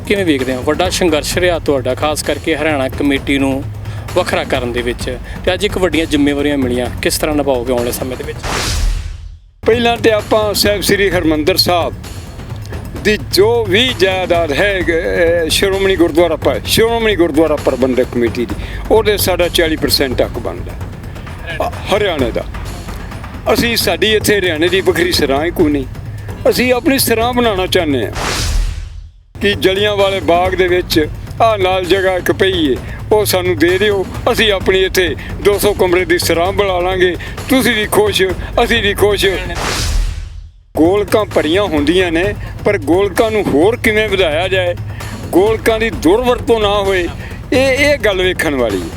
ਸਾਹਿਬ ਕਿਵੇਂ ਵੇਖਦੇ ਹੋ? ਵੱਡਾ ਸੰਘਰਸ਼ ਰਿਹਾ ਤੁਹਾਡਾ, ਖਾਸ ਕਰਕੇ ਹਰਿਆਣਾ ਕਮੇਟੀ ਨੂੰ ਵੱਖਰਾ ਕਰਨ ਦੇ ਵਿੱਚ। ਤੇ ਅੱਜ ਇੱਕ ਵੱਡੀਆਂ ਜ਼ਿੰਮੇਵਾਰੀਆਂ ਮਿਲੀਆਂ। ਕਿਸ ਤਰ੍ਹਾਂ ਨਿਭਾਓਗੇ ਆਉਣ ਵਾਲੇ ਸਮੇਂ ਦੇ ਵਿੱਚ? ਪਹਿਲਾਂ ਤੇ ਆਪਾਂ ਸਾਹਿਬ ਸ੍ਰੀ ਹਰਮੰਦਰ ਸਾਹਿਬ ਦੀ ਜੋ ਵੀ ਜਾਇਦਾਦ ਹੈ ਸ਼੍ਰੋਮਣੀ ਗੁਰਦੁਆਰਾ ਪਰ ਸ਼੍ਰੋਮਣੀ ਗੁਰਦੁਆਰਾ ਪ੍ਰਬੰਧਕ ਕਮੇਟੀ ਦੀ, ਉਹਦੇ ਸਾਡਾ 40% ਹੱਕ ਬਣਦਾ। ਹਰਿਆਣੇ ਦਾ। ਅਸੀਂ ਸਾਡੀ ਇੱਥੇ ਹਰਿਆਣੇ ਦੀ ਵੱਖਰੀ ਸਰਾਂ ਹੀ ਕੋਈ ਨਹੀਂ। ਅਸੀਂ ਆਪਣੀ ਸਰਾਂ ਬਣਾਉਣਾ ਚਾਹੁੰਦੇ ਹਾਂ। ਕਿ ਜਲੀਆਂ ਵਾਲੇ ਬਾਗ ਦੇ ਵਿੱਚ ਆ ਨਾਲ ਜਗ੍ਹਾ ਇੱਕ ਪਈ ਏ। ਉਹ ਸਾਨੂੰ ਦੇ ਦਿਓ। ਅਸੀਂ ਆਪਣੀ ਇੱਥੇ 200 ਕਮਰੇ ਦੀ ਸਰਾਂ ਬਣਾ ਲਾਂਗੇ। ਤੁਸੀਂ ਵੀ ਖੁਸ਼, ਅਸੀਂ ਵੀ ਖੁਸ਼। ਗੋਲਕਾਂ ਭਰੀਆਂ ਹੁੰਦੀਆਂ ਨੇ, ਪਰ ਗੋਲਕਾਂ ਨੂੰ ਹੋਰ ਕਿਵੇਂ ਵਧਾਇਆ ਜਾਏ? ਗੋਲਕਾਂ ਦੀ ਦੁਰਵਰਤੋਂ ਨਾ ਹੋਏ। ਇਹ ਇਹ ਗੱਲ ਵੇਖਣ ਵਾਲੀ ਹੈ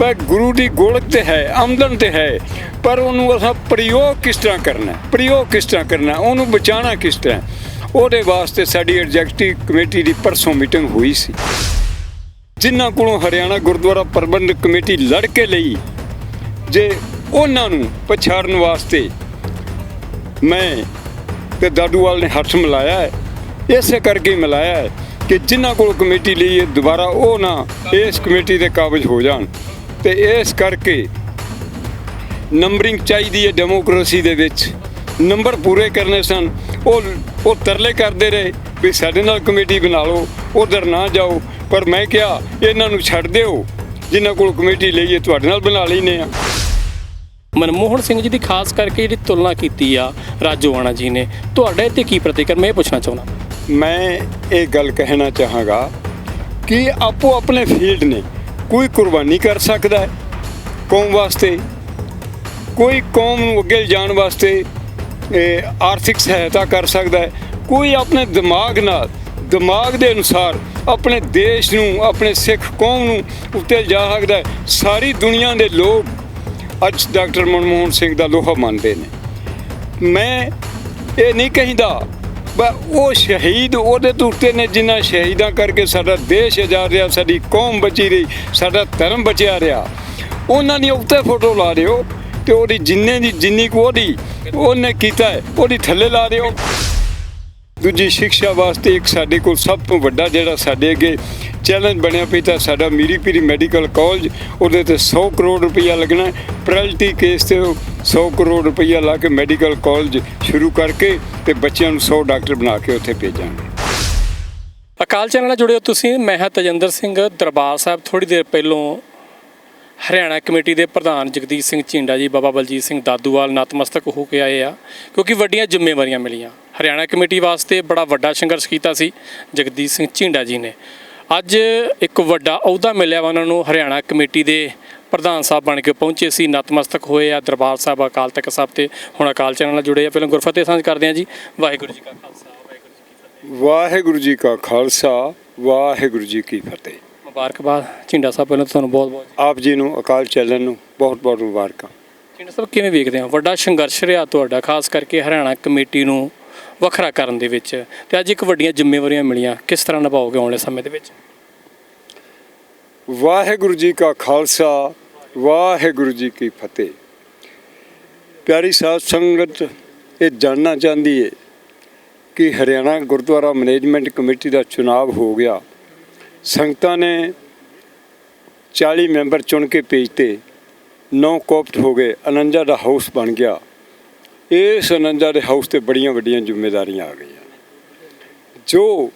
ਪਰ ਗੁਰੂ ਦੀ ਗੋਲਕ ਤੇ ਹੈ, ਆਮਦਨ ਤੇ ਹੈ। ਪਰ ਉਹਨੂੰ ਅਸਾਂ ਪ੍ਰਯੋਗ ਕਿਸ ਤਰ੍ਹਾਂ ਕਰਨਾ ਪ੍ਰਯੋਗ ਕਿਸ ਤਰ੍ਹਾਂ ਕਰਨਾ ਉਹਨੂੰ ਬਚਾਉਣਾ ਕਿਸ ਤਰ੍ਹਾਂ ਉਹਦੇ ਵਾਸਤੇ ਸਾਡੀ ਐਗਜ਼ੈਕਟਿਵ ਕਮੇਟੀ ਦੀ ਪਰਸੋਂ ਮੀਟਿੰਗ ਹੋਈ ਸੀ। ਜਿਨ੍ਹਾਂ ਕੋਲੋਂ ਹਰਿਆਣਾ ਗੁਰਦੁਆਰਾ ਪ੍ਰਬੰਧਕ ਕਮੇਟੀ ਲੜ ਕੇ ਲਈ, ਜੇ ਉਹਨਾਂ ਨੂੰ ਪਛਾੜਨ ਵਾਸਤੇ ਮੈਂ ਤੇ ਦਾਦੂਵਾਲ ਨੇ ਹੱਥ ਮਿਲਾਇਆ ਹੈ, ਇਸੇ ਕਰਕੇ ਮਿਲਾਇਆ ਹੈ ਕਿ ਜਿਨ੍ਹਾਂ ਕੋਲ ਕਮੇਟੀ ਲਈ ਹੈ, ਦੁਬਾਰਾ ਉਹ ਨਾ ਇਸ ਕਮੇਟੀ ਦੇ ਕਾਬਜ ਹੋ ਜਾਣ। ਤੇ ਇਸ ਕਰਕੇ ਨੰਬਰਿੰਗ ਚਾਹੀਦੀ ਹੈ ਡੈਮੋਕ੍ਰੇਸੀ ਦੇ ਵਿੱਚ। ਨੰਬਰ ਪੂਰੇ ਕਰਨੇ ਸਨ ਉਹ ਉਹ ਤਰਲੇ ਕਰਦੇ ਰਹੇ ਵੀ ਸਾਡੇ ਨਾਲ ਕਮੇਟੀ ਬਣਾ ਲਓ ਉਧਰ ਨਾ ਜਾਓ। ਪਰ ਮੈਂ ਕਿਹਾ ਇਹਨਾਂ ਨੂੰ ਛੱਡ ਦਿਓ। ਜਿਨ੍ਹਾਂ ਕੋਲ ਕਮੇਟੀ ਲਈ ਹੈ ਤੁਹਾਡੇ ਨਾਲ ਬਣਾ ਲੈਨੇ ਆ ਮਨਮੋਹਨ ਸਿੰਘ ਜੀ ਦੀ ਖਾਸ ਕਰਕੇ ਜਿਹੜੀ ਤੁਲਨਾ ਕੀਤੀ ਆ ਰਾਜੋਆਣਾ ਜੀ ਨੇ ਤੁਹਾਡੇ ਤੇ ਕੀ ਪ੍ਰਤੀਕਰਮ ਇਹ ਪੁੱਛਣਾ ਚਾਹੁੰਦਾ। ਮੈਂ ਇਹ ਗੱਲ ਕਹਿਣਾ ਚਾਹਾਂਗਾ ਕਿ ਆਪੋ ਆਪਣੇ ਫੀਲਡ ਨੇ ਕੋਈ ਕੁਰਬਾਨੀ ਕਰ ਸਕਦਾ ਹੈ ਕੌਮ ਵਾਸਤੇ ਕੋਈ ਕੌਮ ਨੂੰ ਅੱਗੇ ਜਾਣ ਵਾਸਤੇ ਆਰਥਿਕ ਸਹਾਇਤਾ ਕਰ ਸਕਦਾ ਹੈ। ਕੋਈ ਆਪਣੇ ਦਿਮਾਗ ਨਾਲ, ਦਿਮਾਗ ਦੇ ਅਨੁਸਾਰ ਆਪਣੇ ਦੇਸ਼ ਨੂੰ, ਆਪਣੇ ਸਿੱਖ ਕੌਮ ਨੂੰ ਉੱਤੇ ਜਾ ਸਕਦਾ ਹੈ। ਸਾਰੀ ਦੁਨੀਆ ਦੇ ਲੋਕ ਅੱਜ ਡਾਕਟਰ ਮਨਮੋਹਨ ਸਿੰਘ ਦਾ ਲੋਹਾ ਮੰਨਦੇ ਨੇ। ਮੈਂ ਇਹ ਨਹੀਂ ਕਹਿੰਦਾ, ਬਸ ਉਹ ਸ਼ਹੀਦ ਉਹਦੇ ਤੋਂ ਉੱਤੇ ਨੇ ਜਿਨ੍ਹਾਂ ਸ਼ਹੀਦਾਂ ਕਰਕੇ ਸਾਡਾ ਦੇਸ਼ ਆਜ਼ਾਦ ਰਿਹਾ, ਸਾਡੀ ਕੌਮ ਬਚੀ ਰਹੀ, ਸਾਡਾ ਧਰਮ ਬਚਿਆ ਰਿਹਾ। ਉਹਨਾਂ ਦੀ ਉੱਤੇ ਫੋਟੋ ਲਾ ਦਿਓ। ਤੇ ਉਹਦੀ ਜਿੰਨੇ ਦੀ ਜਿੰਨੀ ਕੁ ਉਹਦੀ ਉਹਨੇ ਕੀਤਾ ਉਹਦੀ ਥੱਲੇ ਲਾ ਦਿਓ। ਦੂਜੀ ਸਿੱਖਿਆ ਵਾਸਤੇ ਇੱਕ ਸਾਡੇ ਕੋਲ ਸਭ ਤੋਂ ਵੱਡਾ ਜਿਹੜਾ ਸਾਡੇ ਅੱਗੇ ਚੈਲੰਜ ਬਣਿਆ ਪਈ ਤਾਂ ਸਾਡਾ ਮੀਰੀ ਪੀਰੀ ਮੈਡੀਕਲ ਕਾਲਜ, ਉਹਦੇ ਤੇ 100 ਕਰੋੜ ਰੁਪਈਆ ਲੱਗਣਾ ਪ੍ਰਾਇਲਟੀ ਕੇਸ ਤੇ ਉਹ 100 ਕਰੋੜ ਰੁਪਈਆ ਲਾ ਕੇ ਮੈਡੀਕਲ ਕਾਲਜ ਸ਼ੁਰੂ ਕਰਕੇ ਤੇ ਬੱਚਿਆਂ ਨੂੰ 100 ਡਾਕਟਰ ਬਣਾ ਕੇ ਉੱਥੇ ਭੇਜਾਂਗੇ। ਅਕਾਲ ਚੈਨਲ ਨਾਲ ਜੁੜੇ ਹੋ ਤੁਸੀਂ, ਮੈਂ ਹਾਂ ਤਜਿੰਦਰ ਸਿੰਘ ਦਰਬਾਰ ਸਾਹਿਬ। ਥੋੜੀ ਦੇਰ ਪਹਿਲੋਂ ਹਰਿਆਣਾ ਕਮੇਟੀ ਦੇ ਪ੍ਰਧਾਨ ਜਗਦੀਸ਼ ਸਿੰਘ ਝਿੰਡਾ ਜੀ, ਬਾਬਾ ਬਲਜੀਤ ਸਿੰਘ ਦਾਦੂਵਾਲ ਨਤਮਸਤਕ ਹੋ ਕੇ ਆਏ ਆ, ਕਿਉਂਕਿ ਵੱਡੀਆਂ ਜ਼ਿੰਮੇਵਾਰੀਆਂ ਮਿਲੀਆਂ। ਹਰਿਆਣਾ ਕਮੇਟੀ ਵਾਸਤੇ ਬੜਾ ਵੱਡਾ ਸੰਘਰਸ਼ ਕੀਤਾ ਸੀ, ਜਗਦੀਸ਼ ਸਿੰਘ ਝਿੰਡਾ ਜੀ ਨੇ। ਅੱਜ ਇੱਕ ਵੱਡਾ ਅਹੁਦਾ ਮਿਲਿਆ ਉਹਨਾਂ ਨੂੰ, ਹਰਿਆਣਾ ਕਮੇਟੀ ਦੇ ਪ੍ਰਧਾਨ ਸਾਹਿਬ ਬਣ ਕੇ ਪਹੁੰਚੇ ਸੀ, ਨਤਮਸਤਕ ਹੋਏ ਆ, ਦਰਬਾਰ ਸਾਹਿਬ, ਅਕਾਲ ਤਖਤ ਸਾਹਿਬ ਤੇ ਹੁਣ ਅਕਾਲ ਚੈਨਲ ਨਾਲ ਜੁੜੇ ਆ। ਪਹਿਲਾਂ ਗੁਰਫਤਿਹ ਸਾਂਝ ਕਰਦੇ ਆ ਜੀ। ਵਾਹਿਗੁਰੂ ਜੀ ਕਾ ਖਾਲਸਾ, ਵਾਹਿਗੁਰੂ ਜੀ ਕੀ ਫਤਿਹ। ਵਾਹਿਗੁਰੂ ਜੀ ਕਾ ਖਾਲਸਾ, ਵਾਹਿਗੁਰੂ ਜੀ ਕੀ ਫਤਿਹ। ਮੁਬਾਰਕਬਾਦ। ਝਿੰਡਾ ਸਾਹਿਬ ਪਹਿਲਾਂ ਤਾਂ ਤੁਹਾਨੂੰ ਬਹੁਤ ਬਹੁਤ ਆਪ ਜੀ ਨੂੰ ਅਕਾਲ ਚੱਲਣ ਨੂੰ ਬਹੁਤ ਬਹੁਤ ਮੁਬਾਰਕਾਂ। ਝਿੰਡਾ ਸਾਹਿਬ ਕਿਵੇਂ ਵੇਖਦੇ ਹੋ? ਵੱਡਾ ਸੰਘਰਸ਼ ਰਿਹਾ ਤੁਹਾਡਾ ਖਾਸ ਕਰਕੇ ਹਰਿਆਣਾ ਕਮੇਟੀ ਨੂੰ ਵੱਖਰਾ ਕਰਨ ਦੇ ਵਿੱਚ ਤੇ ਅੱਜ ਇੱਕ ਵੱਡੀਆਂ ਜ਼ਿੰਮੇਵਾਰੀਆਂ ਮਿਲੀਆਂ। ਕਿਸ ਤਰ੍ਹਾਂ ਨਿਭਾਓਗੇ ਆਉਣ ਵਾਲੇ ਸਮੇਂ ਦੇ ਵਿੱਚ? ਵਾਹਿਗੁਰੂ ਜੀ ਕਾ ਖਾਲਸਾ ਵਾਹਿਗੁਰੂ ਜੀ ਕੀ ਫਤਿਹ। ਪਿਆਰੀ ਸਾਧ ਸੰਗਤ ਇਹ ਜਾਣਨਾ ਚਾਹੁੰਦੀ ਹੈ ਕਿ ਹਰਿਆਣਾ ਗੁਰਦੁਆਰਾ ਮੈਨੇਜਮੈਂਟ ਕਮੇਟੀ ਦਾ ਚੁਣਾਵ ਹੋ ਗਿਆ। ਸੰਗਤਾਂ ਨੇ 40 ਮੈਂਬਰ ਚੁਣ ਕੇ ਭੇਜਤੇ ਨੌ ਕੋਪਟ ਹੋ ਗਏ, ਅਨੰਜਾ ਦਾ ਹਾਊਸ ਬਣ ਗਿਆ। ਇਸ ਅਨੰਜਾ ਦੇ ਹਾਊਸ ਤੇ ਬੜੀਆਂ ਵੱਡੀਆਂ ਜ਼ਿੰਮੇਵਾਰੀਆਂ ਆ ਗਈਆਂ ਜੋ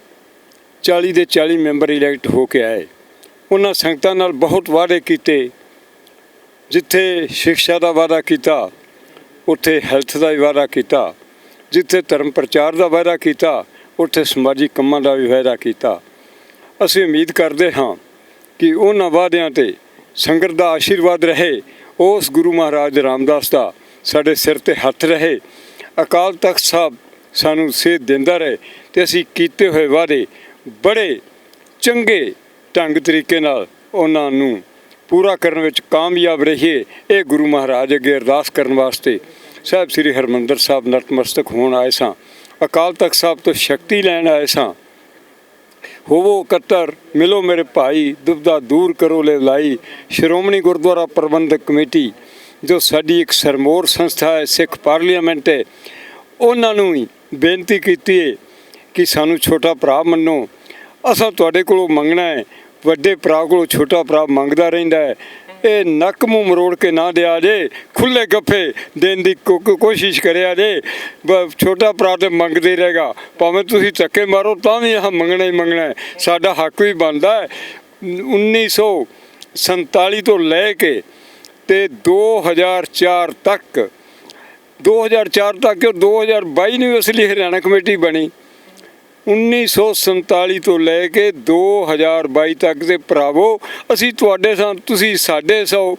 40 ਦੇ 40 ਮੈਂਬਰ ਇਲੈਕਟ ਹੋ ਕੇ ਆਏ, ਉਹਨਾਂ ਸੰਗਤਾਂ ਨਾਲ ਬਹੁਤ ਵਾਅਦੇ ਕੀਤੇ। ਜਿੱਥੇ ਸਿੱਖਿਆ ਦਾ ਵਾਅਦਾ ਕੀਤਾ, ਉੱਥੇ ਹੈਲਥ ਦਾ ਵੀ ਵਾਅਦਾ ਕੀਤਾ, ਜਿੱਥੇ ਧਰਮ ਪ੍ਰਚਾਰ ਦਾ ਵਾਅਦਾ ਕੀਤਾ, ਉੱਥੇ ਸਮਾਜਿਕ ਕੰਮਾਂ ਦਾ ਵੀ ਵਾਅਦਾ ਕੀਤਾ। ਅਸੀਂ ਉਮੀਦ ਕਰਦੇ ਹਾਂ ਕਿ ਉਹਨਾਂ ਵਾਅਦਿਆਂ ਤੇ ਸੰਗਤ ਦਾ ਆਸ਼ੀਰਵਾਦ ਰਹੇ, ਉਸ ਗੁਰੂ ਮਹਾਰਾਜ ਰਾਮਦਾਸ ਦਾ ਸਾਡੇ ਸਿਰ ਤੇ ਹੱਥ ਰਹੇ। ਅਕਾਲ ਤਖਤ ਸਾਹਿਬ ਸਾਨੂੰ ਸੇਧ ਦਿੰਦਾ ਰਹੇ ਤੇ ਅਸੀਂ ਕੀਤੇ ਹੋਏ ਵਾਅਦੇ ਬੜੇ ਚੰਗੇ ਢੰਗ ਤਰੀਕੇ ਨਾਲ ਉਹਨਾਂ ਨੂੰ ਪੂਰਾ ਕਰਨ ਵਿੱਚ ਕਾਮਯਾਬ ਰਹੀਏ। ਇਹ ਗੁਰੂ ਮਹਾਰਾਜ ਅੱਗੇ ਅਰਦਾਸ ਕਰਨ ਵਾਸਤੇ ਸਾਹਿਬ ਸ੍ਰੀ ਹਰਮੰਦਰ ਸਾਹਿਬ ਨਤਮਸਤਕ ਹੋਣ ਆਏ ਸਾਂ। ਅਕਾਲ ਤਖਤ ਸਾਹਿਬ ਤੋਂ ਸ਼ਕਤੀ ਲੈਣ ਆਏ ਸਾਂ। ਹੋਵੋ ਇਕੱਤਰ ਮਿਲੋ ਮੇਰੇ ਭਾਈ ਦੁਬਦਾ ਦੂਰ ਕਰੋ ਲੈ ਲਾਈ। ਸ਼੍ਰੋਮਣੀ ਗੁਰਦੁਆਰਾ ਪ੍ਰਬੰਧਕ ਕਮੇਟੀ, ਜੋ ਸਾਡੀ ਇੱਕ ਸਰਮੋਰ ਸੰਸਥਾ ਹੈ, ਸਿੱਖ ਪਾਰਲੀਮੈਂਟ ਹੈ, ਉਹਨਾਂ ਨੂੰ ਹੀ ਬੇਨਤੀ ਕੀਤੀ ਹੈ ਕਿ ਸਾਨੂੰ ਛੋਟਾ ਭਰਾ ਮੰਨੋ। ਅਸਾਂ ਤੁਹਾਡੇ ਕੋਲੋਂ ਮੰਗਣਾ ਹੈ, ਵੱਡੇ ਭਰਾ ਕੋਲੋਂ ਛੋਟਾ ਭਰਾ ਮੰਗਦਾ ਰਹਿੰਦਾ ਹੈ। ਇਹ ਨੱਕ ਮੂੰਹ ਮਰੋੜ ਕੇ ਨਾ ਦਿਆ ਜੇ ਖੁੱਲੇ ਗੱਫੇ ਦੇਣ ਦੀ ਕੋਸ਼ਿਸ਼ ਕਰਿਆ ਜੇ ਛੋਟਾ ਭਰਾ ਤੇ ਮੰਗਦੇ ਰਹੇਗਾ। ਭਾਵੇਂ ਤੁਸੀਂ ਧੱਕੇ ਮਾਰੋ, ਤਾਂ ਵੀ ਇਹ ਮੰਗਣਾ ਹੀ ਮੰਗਣਾ ਸਾਡਾ ਹੱਕ ਵੀ ਬਣਦਾ ਹੈ। 1947 ਤੋਂ ਲੈ ਕੇ ਤੇ 2004 ਤੱਕ 2004 ਤੱਕ ਕਿ 2022 ਨੂੰ ਅਸਲੀ ਹਰਿਆਣਾ ਕਮੇਟੀ ਬਣੀ। 1947 ਤੋਂ ਲੈ ਕੇ 2022 ਤੱਕ ਦੇ ਭਰਾਵੋ, ਅਸੀਂ ਤੁਹਾਡੇ ਸਾਂ ਤੁਸੀਂ ਸਾਡੇ ਸੌ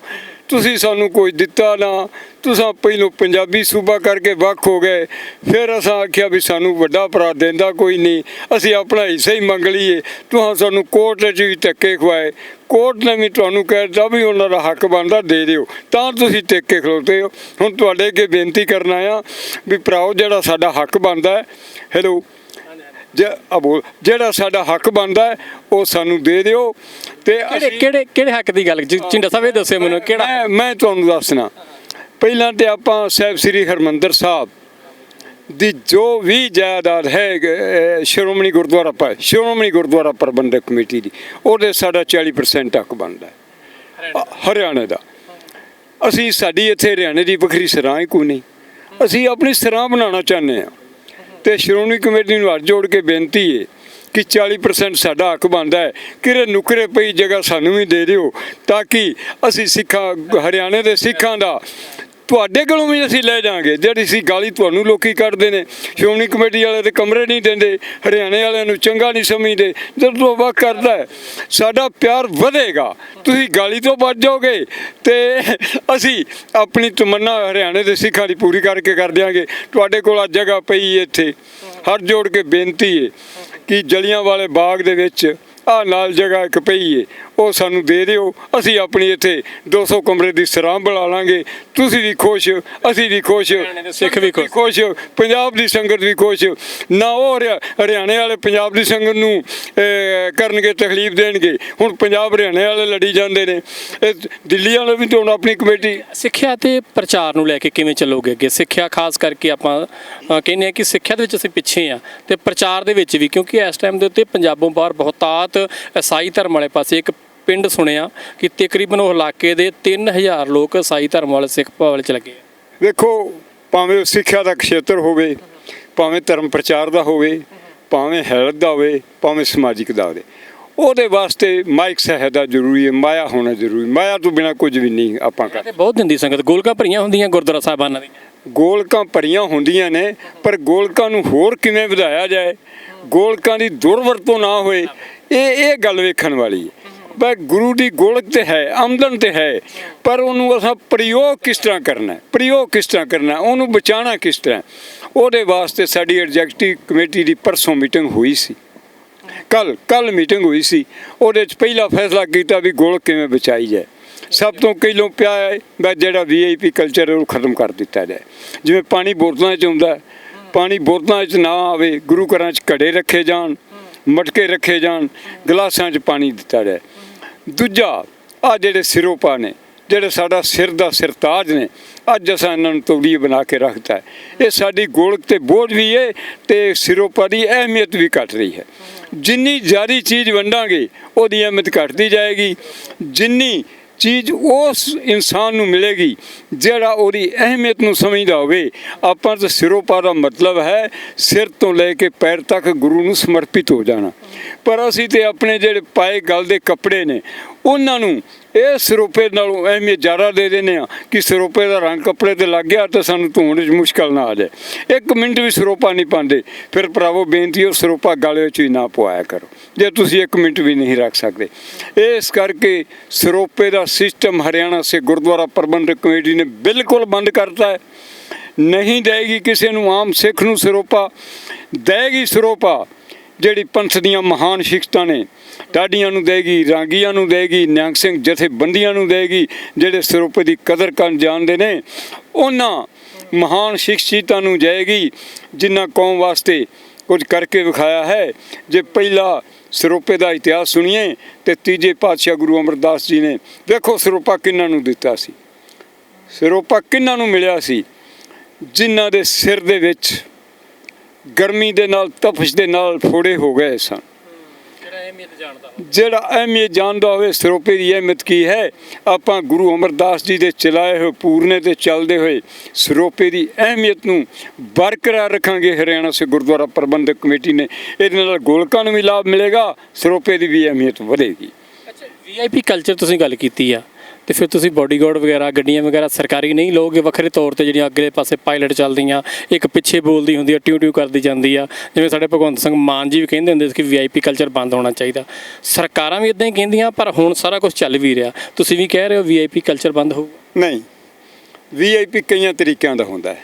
ਤੁਸੀਂ ਸਾਨੂੰ ਕੋਈ ਦਿੱਤਾ ਨਾ। ਤੁਸੀਂ ਪਹਿਲੋਂ ਪੰਜਾਬੀ ਸੂਬਾ ਕਰਕੇ ਵੱਖ ਹੋ ਗਏ। ਫਿਰ ਅਸਾਂ ਆਖਿਆ ਵੀ ਸਾਨੂੰ ਵੱਡਾ ਭਰਾ ਦਿੰਦਾ ਕੋਈ ਨਹੀਂ। ਅਸੀਂ ਆਪਣਾ ਹਿੱਸਾ ਹੀ ਮੰਗ ਲਈਏ। ਤੁਸੀਂ ਸਾਨੂੰ ਕੋਰਟ ਵਿੱਚ ਵੀ ਧੱਕੇ ਖਵਾਏ। ਕੋਰਟ ਨੇ ਵੀ ਤੁਹਾਨੂੰ ਕਹਿ ਦਿੱਤਾ ਵੀ ਉਹਨਾਂ ਦਾ ਹੱਕ ਬਣਦਾ ਦੇ ਦਿਓ। ਤਾਂ ਤੁਸੀਂ ਟੇਕੇ ਖਲੋਤੇ ਹੋ। ਹੁਣ ਤੁਹਾਡੇ ਅੱਗੇ ਬੇਨਤੀ ਕਰਨਾ ਆ ਵੀ ਭਰਾਓ, ਜਿਹੜਾ ਸਾਡਾ ਹੱਕ ਬਣਦਾ ਹੈਲੋ ਜਿਹੜਾ ਸਾਡਾ ਹੱਕ ਬਣਦਾ ਹੈ, ਉਹ ਸਾਨੂੰ ਦੇ ਦਿਓ ਤੇ ਕਿਹੜੇ ਅਸੀਂ ਕਿਹੜੇ ਕਿਹੜੇ ਹੱਕ ਦੀ ਗੱਲ? ਚਿੰਡਾ ਸਾਹਿਬ ਇਹ ਦੱਸਿਓ ਮੈਨੂੰ ਕਿਹੜਾ ਮੈਂ ਤੁਹਾਨੂੰ ਦੱਸਣਾ। ਪਹਿਲਾਂ ਤੇ ਆਪਾਂ ਸਾਹਿਬ ਸ੍ਰੀ ਹਰਮੰਦਰ ਸਾਹਿਬ ਦੀ ਜੋ ਵੀ ਜਾਇਦਾਦ ਹੈ ਸ਼੍ਰੋਮਣੀ ਗੁਰਦੁਆਰਾ ਪਰ ਸ਼੍ਰੋਮਣੀ ਗੁਰਦੁਆਰਾ ਪ੍ਰਬੰਧਕ ਕਮੇਟੀ ਦੀ ਉਹਦੇ ਸਾਡਾ 40% ਹੱਕ ਬਣਦਾ ਹਰਿਆਣੇ ਦਾ। ਅਸੀਂ ਸਾਡੀ ਇੱਥੇ ਹਰਿਆਣੇ ਦੀ ਵੱਖਰੀ ਸਰਾਂ ਹੀ ਕੋਈ ਨਹੀਂ। ਅਸੀਂ ਆਪਣੀ ਸਰਾਂ ਬਣਾਉਣਾ ਚਾਹੁੰਦੇ ਹਾਂ। ਤੇ ਸ਼੍ਰੋਮਣੀ ਕਮੇਟੀ ਨੂੰ ਹੱਥ ਜੋੜ ਕੇ ਬੇਨਤੀ ਹੈ ਕਿ 40% ਸਾਡਾ ਹੱਕ ਬਣਦਾ ਹੈ। ਕਿਰੇ ਨੁਕਰੇ ਪਈ ਜਗ੍ਹਾ ਸਾਨੂੰ ਵੀ ਦੇ ਦਿਓ ਤਾਂ ਕਿ ਅਸੀਂ ਸਿੱਖਾਂ, ਹਰਿਆਣੇ ਦੇ ਸਿੱਖਾਂ ਦਾ ਤੁਹਾਡੇ ਕੋਲੋਂ ਵੀ ਅਸੀਂ ਲੈ ਜਾਾਂਗੇ, ਜਿਹੜੀ ਸੀ ਗਾਲੀ ਤੁਹਾਨੂੰ ਲੋਕੀ ਕੱਢਦੇ ਨੇ। ਸ਼੍ਰੋਮਣੀ ਕਮੇਟੀ ਵਾਲੇ ਤੇ ਕਮਰੇ ਨਹੀਂ ਦਿੰਦੇ, ਹਰਿਆਣੇ ਵਾਲਿਆਂ ਨੂੰ ਚੰਗਾ ਨਹੀਂ ਸਮਝਦੇ, ਜਦੋਂ ਵਕ ਕਰਦਾ ਸਾਡਾ ਪਿਆਰ ਵਧੇਗਾ। ਤੁਸੀਂ ਗਾਲੀ ਤੋਂ ਬਚ ਜਾਓਗੇ ਤੇ ਅਸੀਂ ਆਪਣੀ ਤਮੰਨਾ ਹਰਿਆਣੇ ਦੇ ਸਿੱਖਾਂ ਦੀ ਪੂਰੀ ਕਰਕੇ ਕਰ ਦਿਆਂਗੇ। ਤੁਹਾਡੇ ਕੋਲ ਆ ਜਗ੍ਹਾ ਪਈ ਇੱਥੇ ਹੱਥ ਜੋੜ ਕੇ ਬੇਨਤੀ ਹੈ ਕਿ ਜਲੀਆਂ ਵਾਲੇ ਬਾਗ ਦੇ ਵਿੱਚ ਆ ਨਾਲ ਜਗ੍ਹਾ ਇੱਕ ਪਈ ਏ ਉਹ ਸਾਨੂੰ ਦੇ ਦਿਓ। ਅਸੀਂ ਆਪਣੀ ਇੱਥੇ 200 ਕਮਰੇ ਦੀ ਸਰਾਂ ਬਣਾ ਲਾਂਗੇ। ਤੁਸੀਂ ਵੀ ਖੁਸ਼ ਅਸੀਂ ਵੀ ਖੁਸ਼। ਸਿੱਖ ਵੀ ਖੁਸ਼। ਪੰਜਾਬ ਦੀ ਸੰਗਤ ਵੀ ਖੁਸ਼। ਨਾ ਉਹ ਹਰਿਆ- ਹਰਿਆਣੇ ਵਾਲੇ ਪੰਜਾਬ ਦੀ ਸੰਗਤ ਨੂੰ ਕਰਨਗੇ ਤਕਲੀਫ ਦੇਣਗੇ। ਹੁਣ ਪੰਜਾਬ ਹਰਿਆਣੇ ਵਾਲੇ ਲੜੀ ਜਾਂਦੇ ਨੇ। ਦਿੱਲੀ ਵਾਲੇ ਵੀ ਤਾਂ ਆਪਣੀ ਕਮੇਟੀ ਸਿੱਖਿਆ ਤੇ ਪ੍ਰਚਾਰ ਨੂੰ ਲੈ ਕੇ ਕਿਵੇਂ ਚੱਲੋਗੇ ਅੱਗੇ? ਸਿੱਖਿਆ ਖਾਸ ਕਰਕੇ ਆਪਾਂ ਕਹਿੰਦੇ ਆ ਕਿ ਸਿੱਖਿਆ ਦੇ ਵਿੱਚ ਅਸੀਂ ਪਿੱਛੇ ਆ ਤੇ ਪ੍ਰਚਾਰ ਦੇ ਵਿੱਚ ਵੀ ਕਿਉਂਕਿ ਇਸ ਟਾਈਮ ਦੇ ਉੱਤੇ ਪੰਜਾਬੋਂ ਬਾਹਰ ਬਹੁਤਾਤ ਈਸਾਈ ਧਰਮ ਵਾਲੇ ਪਾਸੇ ਇੱਕ ਪਿੰਡ ਸੁਣਿਆ ਕਿ ਤਕਰੀਬਨ ਉਹ ਇਲਾਕੇ ਦੇ 3000 ਲੋਕ ਈਸਾਈ ਧਰਮ ਵਾਲੇ ਸਿੱਖ ਭਾਵ ਚ ਲੱਗੇ। ਵੇਖੋ ਭਾਵੇਂ ਉਹ ਸਿੱਖਿਆ ਦਾ ਖੇਤਰ ਹੋਵੇ ਭਾਵੇਂ ਧਰਮ ਪ੍ਰਚਾਰ ਦਾ ਹੋਵੇ ਭਾਵੇਂ ਹੈਲਥ ਦਾ ਹੋਵੇ ਭਾਵੇਂ ਸਮਾਜਿਕ ਦਾ ਹੋਵੇ ਉਹਦੇ ਵਾਸਤੇ ਮਾਈਕ ਸਹਾਇਤਾ ਜ਼ਰੂਰੀ ਹੈ ਮਾਇਆ ਹੋਣਾ ਜ਼ਰੂਰੀ ਮਾਇਆ ਤੋਂ ਬਿਨਾ ਕੁਝ ਵੀ ਨਹੀਂ ਆਪਾਂ ਕਰ ਬਹੁਤ ਦਿੰਦੀ ਸੰਗਤ ਗੋਲਕਾਂ ਭਰੀਆਂ ਹੁੰਦੀਆਂ ਗੁਰਦੁਆਰਾ ਸਾਹਿਬਾਨਾਂ ਦੀਆਂ। ਗੋਲਕਾਂ ਭਰੀਆਂ ਹੁੰਦੀਆਂ ਨੇ ਪਰ ਗੋਲਕਾਂ ਨੂੰ ਹੋਰ ਕਿਵੇਂ ਵਧਾਇਆ ਜਾਏ? ਗੋਲਕਾਂ ਦੀ ਦੁਰਵਰਤੋਂ ਨਾ ਹੋਏ ਇਹ ਇਹ ਗੱਲ ਵੇਖਣ ਵਾਲੀ ਹੈ। ਬਈ ਗੁਰੂ ਦੀ ਗੋਲਕ ਤੇ ਹੈ, ਆਮਦਨ ਤੇ ਹੈ, ਪਰ ਉਹਨੂੰ ਅਸਾਂ ਪ੍ਰਯੋਗ ਕਿਸ ਤਰ੍ਹਾਂ ਕਰਨਾ ਪ੍ਰਯੋਗ ਕਿਸ ਤਰ੍ਹਾਂ ਕਰਨਾ ਉਹਨੂੰ ਬਚਾਉਣਾ ਕਿਸ ਤਰ੍ਹਾਂ ਉਹਦੇ ਵਾਸਤੇ ਸਾਡੀ ਐਗਜ਼ੈਕਟਿਵ ਕਮੇਟੀ ਦੀ ਪਰਸੋਂ ਮੀਟਿੰਗ ਹੋਈ ਸੀ। ਕੱਲ ਕੱਲ ਮੀਟਿੰਗ ਹੋਈ ਸੀ। ਉਹਦੇ ਚ ਪਹਿਲਾ ਫੈਸਲਾ ਕੀਤਾ ਵੀ ਗੋਲਕ ਕਿਵੇਂ ਬਚਾਈ ਜਾਏ। ਸਭ ਤੋਂ ਪਹਿਲੋਂ ਪਿਆ ਹੈ ਵੀ ਜਿਹੜਾ ਵੀਆਈਪੀ ਕਲਚਰ ਹੈ, ਉਹ ਖਤਮ ਕਰ ਦਿੱਤਾ ਜਾਏ। ਜਿਵੇਂ ਪਾਣੀ ਬੋਤਲਾਂ 'ਚ ਹੁੰਦਾ ਪਾਣੀ ਬੋਤਲਾਂ 'ਚ ਨਾ ਆਵੇ, ਗੁਰੂ ਘਰਾਂ 'ਚ ਘੜੇ ਰੱਖੇ ਜਾਣ, ਮਟਕੇ ਰੱਖੇ ਜਾਣ, ਗਲਾਸਾਂ 'ਚ ਪਾਣੀ ਦਿੱਤਾ ਜਾਏ। ਦੂਜਾ, ਆ ਜਿਹੜੇ ਸਿਰੋਪਾ ਨੇ, ਜਿਹੜੇ ਸਾਡਾ ਸਿਰ ਦਾ ਸਿਰਤਾਜ ਨੇ, ਅੱਜ ਅਸਾਂ ਇਹਨਾਂ ਨੂੰ ਤੌਲੀਏ ਬਣਾ ਕੇ ਰੱਖਤਾ ਹੈ। ਇਹ ਸਾਡੀ ਗੋਲਕ ਤੇ ਬੋਝ ਵੀ ਹੈ ਤੇ ਸਿਰੋਪਾ ਦੀ ਅਹਿਮੀਅਤ ਵੀ ਘਟ ਰਹੀ ਹੈ। ਜਿੰਨੀ ਜ਼ਿਆਦਾ ਚੀਜ਼ ਵੰਡਾਂਗੇ, ਉਹਦੀ ਅਹਿਮੀਅਤ ਘਟਦੀ ਜਾਏਗੀ। ਜਿੰਨੀ ਚੀਜ਼ ਉਸ ਇਨਸਾਨ ਨੂੰ ਮਿਲੇਗੀ ਜਿਹੜਾ ਉਹਦੀ ਅਹਿਮੀਅਤ ਨੂੰ ਸਮਝਦਾ ਹੋਵੇ। ਆਪਾਂ ਤਾਂ ਸਿਰੋਪਾ ਦਾ ਮਤਲਬ ਹੈ ਸਿਰ ਤੋਂ ਲੈ ਕੇ ਪੈਰ ਤੱਕ ਗੁਰੂ ਨੂੰ ਸਮਰਪਿਤ ਹੋ ਜਾਣਾ। ਪਰ ਅਸੀਂ ਤੇ ਆਪਣੇ ਜਿਹੜੇ ਪਾਏ ਗਲ ਦੇ ਕੱਪੜੇ ਨੇ ਉਹਨਾਂ ਨੂੰ ਇਹ ਸਰੋਪੇ ਨਾਲੋਂ ਅਹਿਮੀਅਤ ਜ਼ਿਆਦਾ ਦੇ ਦਿੰਦੇ ਆ ਕਿ ਸਰੋਪੇ ਦਾ ਰੰਗ ਕੱਪੜੇ ਤੇ ਲੱਗ ਗਿਆ ਤਾਂ ਸਾਨੂੰ ਧੋਣ 'ਚ ਮੁਸ਼ਕਲ ਨਾ ਆ ਜਾਏ। ਇੱਕ ਮਿੰਟ ਵੀ ਸਰੋਪਾ ਨਹੀਂ ਪਾਉਂਦੇ। ਫਿਰ ਭਰਾਵੋ, ਬੇਨਤੀ ਉਹ ਸਰੋਪਾ ਗਲੇ ਵਿੱਚ ਹੀ ਨਾ ਪਵਾਇਆ ਕਰੋ। ਜੇ ਤੁਸੀਂ ਇੱਕ ਮਿੰਟ ਵੀ ਨਹੀਂ ਰੱਖ ਸਕਦੇ। ਇਸ ਕਰਕੇ ਸਰੋਪੇ ਦਾ ਸਿਸਟਮ ਹਰਿਆਣਾ ਸੇ ਗੁਰਦੁਆਰਾ ਪ੍ਰਬੰਧਕ ਕਮੇਟੀ ਨੇ ਬਿਲਕੁਲ ਬੰਦ ਕਰਤਾ ਹੈ। ਨਹੀਂ ਦੇਗੀ ਕਿਸੇ ਨੂੰ ਆਮ ਸਿੱਖ ਨੂੰ ਸਰੋਪਾ, ਦੇਗੀ ਸਰੋਪਾ। ਜਿਹੜੀ ਪੰਥ ਦੀਆਂ ਮਹਾਨ ਸ਼ਿਕਸ਼ਤਾਂ ਨੇ ਢਾਡੀਆਂ ਨੂੰ ਦੇਗੀ, ਰਾਂਗੀਆਂ ਨੂੰ ਦੇਗੀ, ਨਿਹੰਗ ਸਿੰਘ ਜਥੇਬੰਦੀਆਂ ਨੂੰ ਦੇਗੀ, ਜਿਹੜੇ ਸਰੂਪ ਦੀ ਕਦਰ ਕਰਨ ਜਾਣਦੇ ਨੇ, ਉਹਨਾਂ ਮਹਾਨ ਸ਼ਿਕਸ਼ਿਤਾਂ ਨੂੰ ਜਾਏਗੀ, ਜਿਨ੍ਹਾਂ ਕੌਮ ਵਾਸਤੇ ਕੁਝ ਕਰਕੇ ਵਿਖਾਇਆ ਹੈ। ਜੇ ਪਹਿਲਾ ਸਰੋਪੇ ਦਾ ਇਤਿਹਾਸ ਸੁਣੀਏ, ਤੇ ਤੀਜੇ ਪਾਤਸ਼ਾਹ ਗੁਰੂ ਅਮਰਦਾਸ ਜੀ ਨੇ, ਵੇਖੋ ਸਰੋਪਾ ਕਿੰਨਾਂ ਨੂੰ ਦਿੱਤਾ ਸੀ। ਸਰੋਪਾ ਕਿੰਨਾਂ ਨੂੰ ਮਿਲਿਆ ਸੀ? ਜਿਨ੍ਹਾਂ ਦੇ ਸਿਰ ਦੇ ਵਿੱਚ ਗਰਮੀ ਦੇ ਨਾਲ ਤਪਸ਼ ਦੇ ਨਾਲ ਫੋੜੇ ਹੋ ਗਏ ਸਨ। ਜਿਹੜਾ ਅਹਿਮੀਅਤ ਜਾਣਦਾ ਹੋਵੇ ਸਰੋਪੇ ਦੀ ਅਹਿਮੀਅਤ ਕੀ ਹੈ? ਆਪਾਂ ਗੁਰੂ ਅਮਰਦਾਸ ਜੀ ਦੇ ਚਲਾਏ ਹੋਏ ਪੂਰਨੇ ਤੇ ਚੱਲਦੇ ਹੋਏ ਸਰੋਪੇ ਦੀ ਅਹਿਮੀਅਤ ਨੂੰ ਬਰਕਰਾਰ ਰੱਖਾਂਗੇ। ਹਰਿਆਣਾ ਸੇ ਗੁਰਦੁਆਰਾ ਪ੍ਰਬੰਧਕ ਕਮੇਟੀ ਨੇ ਇਹਦੇ ਨਾਲ ਗੋਲਕਾਂ ਨੂੰ ਵੀ ਲਾਭ ਮਿਲੇਗਾ ਸਰੋਪੇ ਦੀ ਵੀ ਅਹਿਮੀਅਤ ਵਧੇਗੀ। ਅੱਛਾ ਵੀਆਈਪੀ ਕਲਚਰ ਤੁਸੀਂ ਗੱਲ ਕੀਤੀ ਆ। ਤੇ ਫਿਰ ਤੁਸੀਂ ਬਾਡੀਗਾਰਡ ਵਗੈਰਾ, ਗੱਡੀਆਂ ਵਗੈਰਾ ਸਰਕਾਰੀ ਨਹੀਂ ਲਓਗੇ, ਵੱਖਰੇ ਤੌਰ ਤੇ ਜਿਹੜੀਆਂ ਅਗਲੇ ਪਾਸੇ ਪਾਇਲਟ ਚੱਲਦੀਆਂ, ਇੱਕ ਪਿੱਛੇ ਬੋਲਦੀ ਹੁੰਦੀ ਆ ਟਿਊ ਟਿਊ ਕਰਦੀ ਜਾਂਦੀ ਆ। ਜਿਵੇਂ ਸਾਡੇ ਭਗਵੰਤ ਸਿੰਘ ਮਾਨ ਜੀ ਵੀ ਕਹਿੰਦੇ ਹੁੰਦੇ ਸੀ ਕਿ ਵੀਆਈਪੀ ਕਲਚਰ ਬੰਦ ਹੋਣਾ ਚਾਹੀਦਾ। ਸਰਕਾਰਾਂ ਵੀ ਇਦਾਂ ਹੀ ਕਹਿੰਦੀਆਂ, ਪਰ ਹੁਣ ਸਾਰਾ ਕੁਝ ਚੱਲ ਵੀ ਰਿਹਾ। ਤੁਸੀਂ ਵੀ ਕਹਿ ਰਹੇ ਹੋ ਵੀਆਈਪੀ ਕਲਚਰ ਬੰਦ ਹੋਊਗਾ? ਨਹੀਂ। ਵੀਆਈਪੀ ਕਈਆਂ ਤਰੀਕਿਆਂ ਦਾ ਹੁੰਦਾ ਹੈ।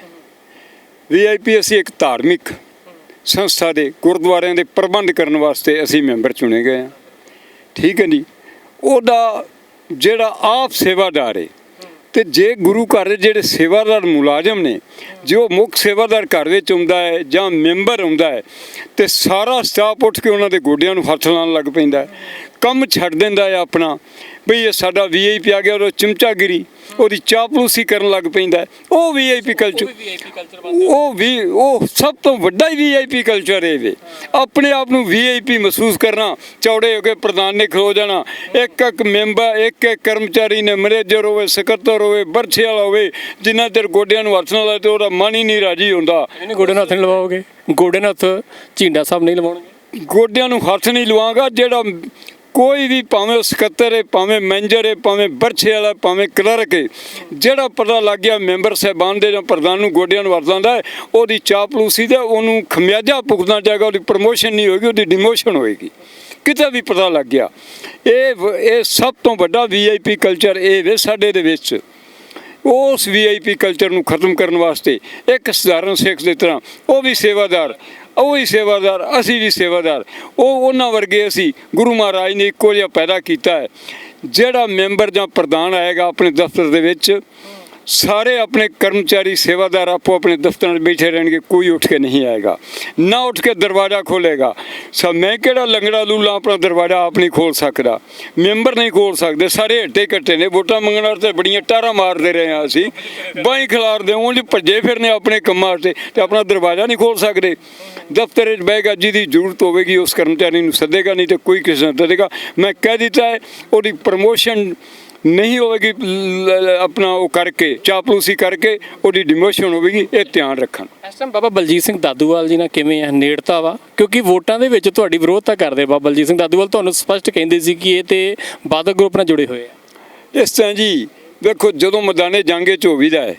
ਵੀਆਈਪੀ ਅਸੀਂ ਇੱਕ ਧਾਰਮਿਕ ਸੰਸਥਾ ਦੇ ਗੁਰਦੁਆਰਿਆਂ ਦੇ ਪ੍ਰਬੰਧ ਕਰਨ ਵਾਸਤੇ ਅਸੀਂ ਮੈਂਬਰ ਚੁਣੇ ਗਏ ਹਾਂ। ਠੀਕ ਹੈ ਜੀ। ਉਹਦਾ ਜਿਹੜਾ ਆਪ ਸੇਵਾਦਾਰ ਹੈ ਤੇ ਜੇ ਗੁਰੂ ਘਰ ਦੇ ਜਿਹੜੇ ਸੇਵਾਦਾਰ ਮੁਲਾਜ਼ਮ ਨੇ, ਜੋ ਮੁੱਖ ਸੇਵਾਦਾਰ ਘਰ ਵਿੱਚ ਹੁੰਦਾ ਹੈ ਜਾਂ ਮੈਂਬਰ ਹੁੰਦਾ ਹੈ, ਤੇ ਸਾਰਾ ਸਟਾਫ ਉੱਠ ਕੇ ਉਹਨਾਂ ਦੇ ਗੋਡਿਆਂ ਨੂੰ ਹੱਥ ਲਾਉਣ ਲੱਗ ਪੈਂਦਾ ਹੈ, ਕੰਮ ਛੱਡ ਦਿੰਦਾ ਹੈ ਆਪਣਾ ਵੀ ਇਹ ਸਾਡਾ ਵੀਆਈਪੀ ਆ ਗਿਆ ਉਹ ਚਮਚਾਗਿਰੀ ਉਹਦੀ ਚਾਪਲੂਸੀ ਕਰਨ ਲੱਗ ਪੈਂਦਾ। ਉਹ ਵੀਆਈਪੀ ਕਲਚਰ ਉਹ ਵੀ ਉਹ ਸਭ ਤੋਂ ਵੱਡਾ ਹੀ ਵੀਆਈਪੀ ਕਲਚਰ ਹੈ ਵੇ। ਆਪਣੇ ਆਪ ਨੂੰ ਵੀਆਈਪੀ ਮਹਿਸੂਸ ਕਰਨਾ ਚੌੜੇ ਹੋ ਕੇ ਪ੍ਰਧਾਨ ਨੇ ਖਲੋ ਜਾਣਾ। ਇੱਕ ਇੱਕ ਮੈਂਬਰ ਇੱਕ ਇੱਕ ਕਰਮਚਾਰੀ ਨੇ ਮੈਨੇਜਰ ਹੋਵੇ ਸਕੱਤਰ ਹੋਵੇ ਬਰਛੇ ਵਾਲਾ ਹੋਵੇ ਜਿੰਨਾ ਚਿਰ ਗੋਡਿਆਂ ਨੂੰ ਹੱਥ ਨਾਲ ਲਾਏ ਤੇ ਉਹਦਾ ਮਨ ਹੀ ਨਹੀਂ ਰਾਜੀ ਹੁੰਦਾ। ਇਹਨੇ ਗੋਡੇ ਨਾਲ ਹੱਥ ਨਹੀਂ ਲਵਾਓਗੇ? ਗੋਡੇ ਨਾਲ ਹੱਥ ਝੀਂਡਾ ਸਾਹਿਬ ਨਹੀਂ ਲਵਾਉਣਗੇ? ਗੋਡਿਆਂ ਨੂੰ ਹੱਥ ਨਹੀਂ ਲਵਾਂਗਾ ਜਿਹੜਾ ਕੋਈ ਵੀ ਭਾਵੇਂ ਉਹ ਸਕੱਤਰ ਹੈ, ਭਾਵੇਂ ਮੈਨੇਜਰ ਹੈ, ਭਾਵੇਂ ਬਰਛੇ ਵਾਲਾ, ਭਾਵੇਂ ਕਲਰਕ ਹੈ, ਜਿਹੜਾ ਪਤਾ ਲੱਗ ਗਿਆ ਮੈਂਬਰ ਸਾਹਿਬਾਨ ਦੇ ਜਾਂ ਪ੍ਰਧਾਨ ਨੂੰ ਗੋਡਿਆਂ ਨੂੰ ਵਰਤਾਂਦਾ ਹੈ ਉਹਦੀ ਚਾਪਲੂਸੀ ਦਾ, ਉਹਨੂੰ ਖਮਿਆਜਾ ਭੁਗਤਣਾ ਜਾਏਗਾ ਉਹਦੀ ਪ੍ਰਮੋਸ਼ਨ ਨਹੀਂ ਹੋਏਗੀ, ਉਹਦੀ ਡਿਮੋਸ਼ਨ ਹੋਏਗੀ। ਕਿਤੇ ਵੀ ਪਤਾ ਲੱਗ ਗਿਆ। ਇਹ ਇਹ ਸਭ ਤੋਂ ਵੱਡਾ ਵੀਆਈਪੀ ਕਲਚਰ ਇਹ ਵੇ ਸਾਡੇ ਦੇ ਵਿੱਚ। ਉਸ ਵੀਆਈਪੀ ਕਲਚਰ ਨੂੰ ਖਤਮ ਕਰਨ ਵਾਸਤੇ ਇੱਕ ਸਧਾਰਨ ਸਿੱਖ ਦੇ ਤਰ੍ਹਾਂ ਉਹ ਵੀ ਸੇਵਾਦਾਰ ਉਹ ਹੀ ਸੇਵਾਦਾਰ, ਅਸੀਂ ਵੀ ਸੇਵਾਦਾਰ। ਉਹ ਉਹਨਾਂ ਵਰਗੇ ਅਸੀਂ ਗੁਰੂ ਮਹਾਰਾਜ ਨੇ ਇੱਕੋ ਜਿਹਾ ਪੈਦਾ ਕੀਤਾ ਹੈ। ਜਿਹੜਾ ਮੈਂਬਰ ਜਾਂ ਪ੍ਰਧਾਨ ਆਏਗਾ ਆਪਣੇ ਦਫ਼ਤਰ ਦੇ ਵਿੱਚ ਸਾਰੇ ਆਪਣੇ ਕਰਮਚਾਰੀ ਸੇਵਾਦਾਰ ਆਪੋ ਆਪਣੇ ਦਫ਼ਤਰਾਂ 'ਚ ਬੈਠੇ ਰਹਿਣਗੇ, ਕੋਈ ਉੱਠ ਕੇ ਨਹੀਂ ਆਏਗਾ, ਨਾ ਉੱਠ ਕੇ ਦਰਵਾਜ਼ਾ ਖੋਲੇਗਾ। ਸਭ ਮੈਂ ਕਿਹੜਾ ਲੰਗੜਾ ਲੂਲਾ ਆਪਣਾ ਦਰਵਾਜ਼ਾ ਆਪ ਨਹੀਂ ਖੋਲ ਸਕਦਾ। ਮੈਂਬਰ ਨਹੀਂ ਖੋਲ ਸਕਦੇ, ਸਾਰੇ ਹੱਟੇ ਕੱਟੇ ਨੇ, ਵੋਟਾਂ ਮੰਗਣ ਵਾਸਤੇ ਬੜੀਆਂ ਟਾਰਾਂ ਮਾਰਦੇ ਰਹੇ ਹਾਂ ਅਸੀਂ। ਬਾਈ ਖਿਲਾਰਦੇ ਉਂਝ ਭੱਜੇ ਫਿਰਨੇ ਆਪਣੇ ਕੰਮਾਂ ਤੇ ਤੇ ਆਪਣਾ ਦਰਵਾਜ਼ਾ ਨਹੀਂ ਖੋਲ ਸਕਦੇ। ਦਫ਼ਤਰ ਵਿੱਚ ਬਹਿਗਾ ਜਿਹਦੀ ਜ਼ਰੂਰਤ ਹੋਵੇਗੀ, ਉਸ ਕਰਮਚਾਰੀ ਨੂੰ ਸੱਦੇਗਾ, ਨਹੀਂ ਤੇ ਕੋਈ ਕਿਸੇ ਨੂੰ ਸੱਦੇਗਾ। ਮੈਂ ਕਹਿ ਦਿੱਤਾ ਹੈ, ਉਹਦੀ ਪ੍ਰਮੋਸ਼ਨ ਨਹੀਂ ਹੋਵੇਗੀ ਆਪਣਾ ਉਹ ਕਰਕੇ ਚਾਪਲੂਸੀ ਕਰਕੇ ਉਹਦੀ ਡਿਮੋਸ਼ਨ ਹੋਵੇਗੀ ਇਹ ਧਿਆਨ ਰੱਖਣ। ਇਸ ਟਾਈਮ ਬਾਬਾ ਬਲਜੀਤ ਸਿੰਘ ਦਾਦੂਵਾਲ ਜੀ ਨਾਲ ਕਿਵੇਂ ਆ ਨੇੜਤਾ ਵਾ? ਕਿਉਂਕਿ ਵੋਟਾਂ ਦੇ ਵਿੱਚ ਤੁਹਾਡੀ ਵਿਰੋਧਤਾ ਕਰਦੇ ਬਾਬਾ ਬਲਜੀਤ ਸਿੰਘ ਦਾਦੂਵਾਲ ਤੁਹਾਨੂੰ ਸਪਸ਼ਟ ਕਹਿੰਦੇ ਸੀ ਕਿ ਇਹ ਤੇ ਬਾਦਲ ਗਰੁੱਪ ਨਾਲ ਜੁੜੇ ਹੋਏ ਆ। ਇਸ ਤਰ੍ਹਾਂ ਜੀ ਵੇਖੋ ਜਦੋਂ ਮੈਦਾਨੇ ਜਾਂਗੇ ਚ ਹੋਵੀਦਾ ਹੈ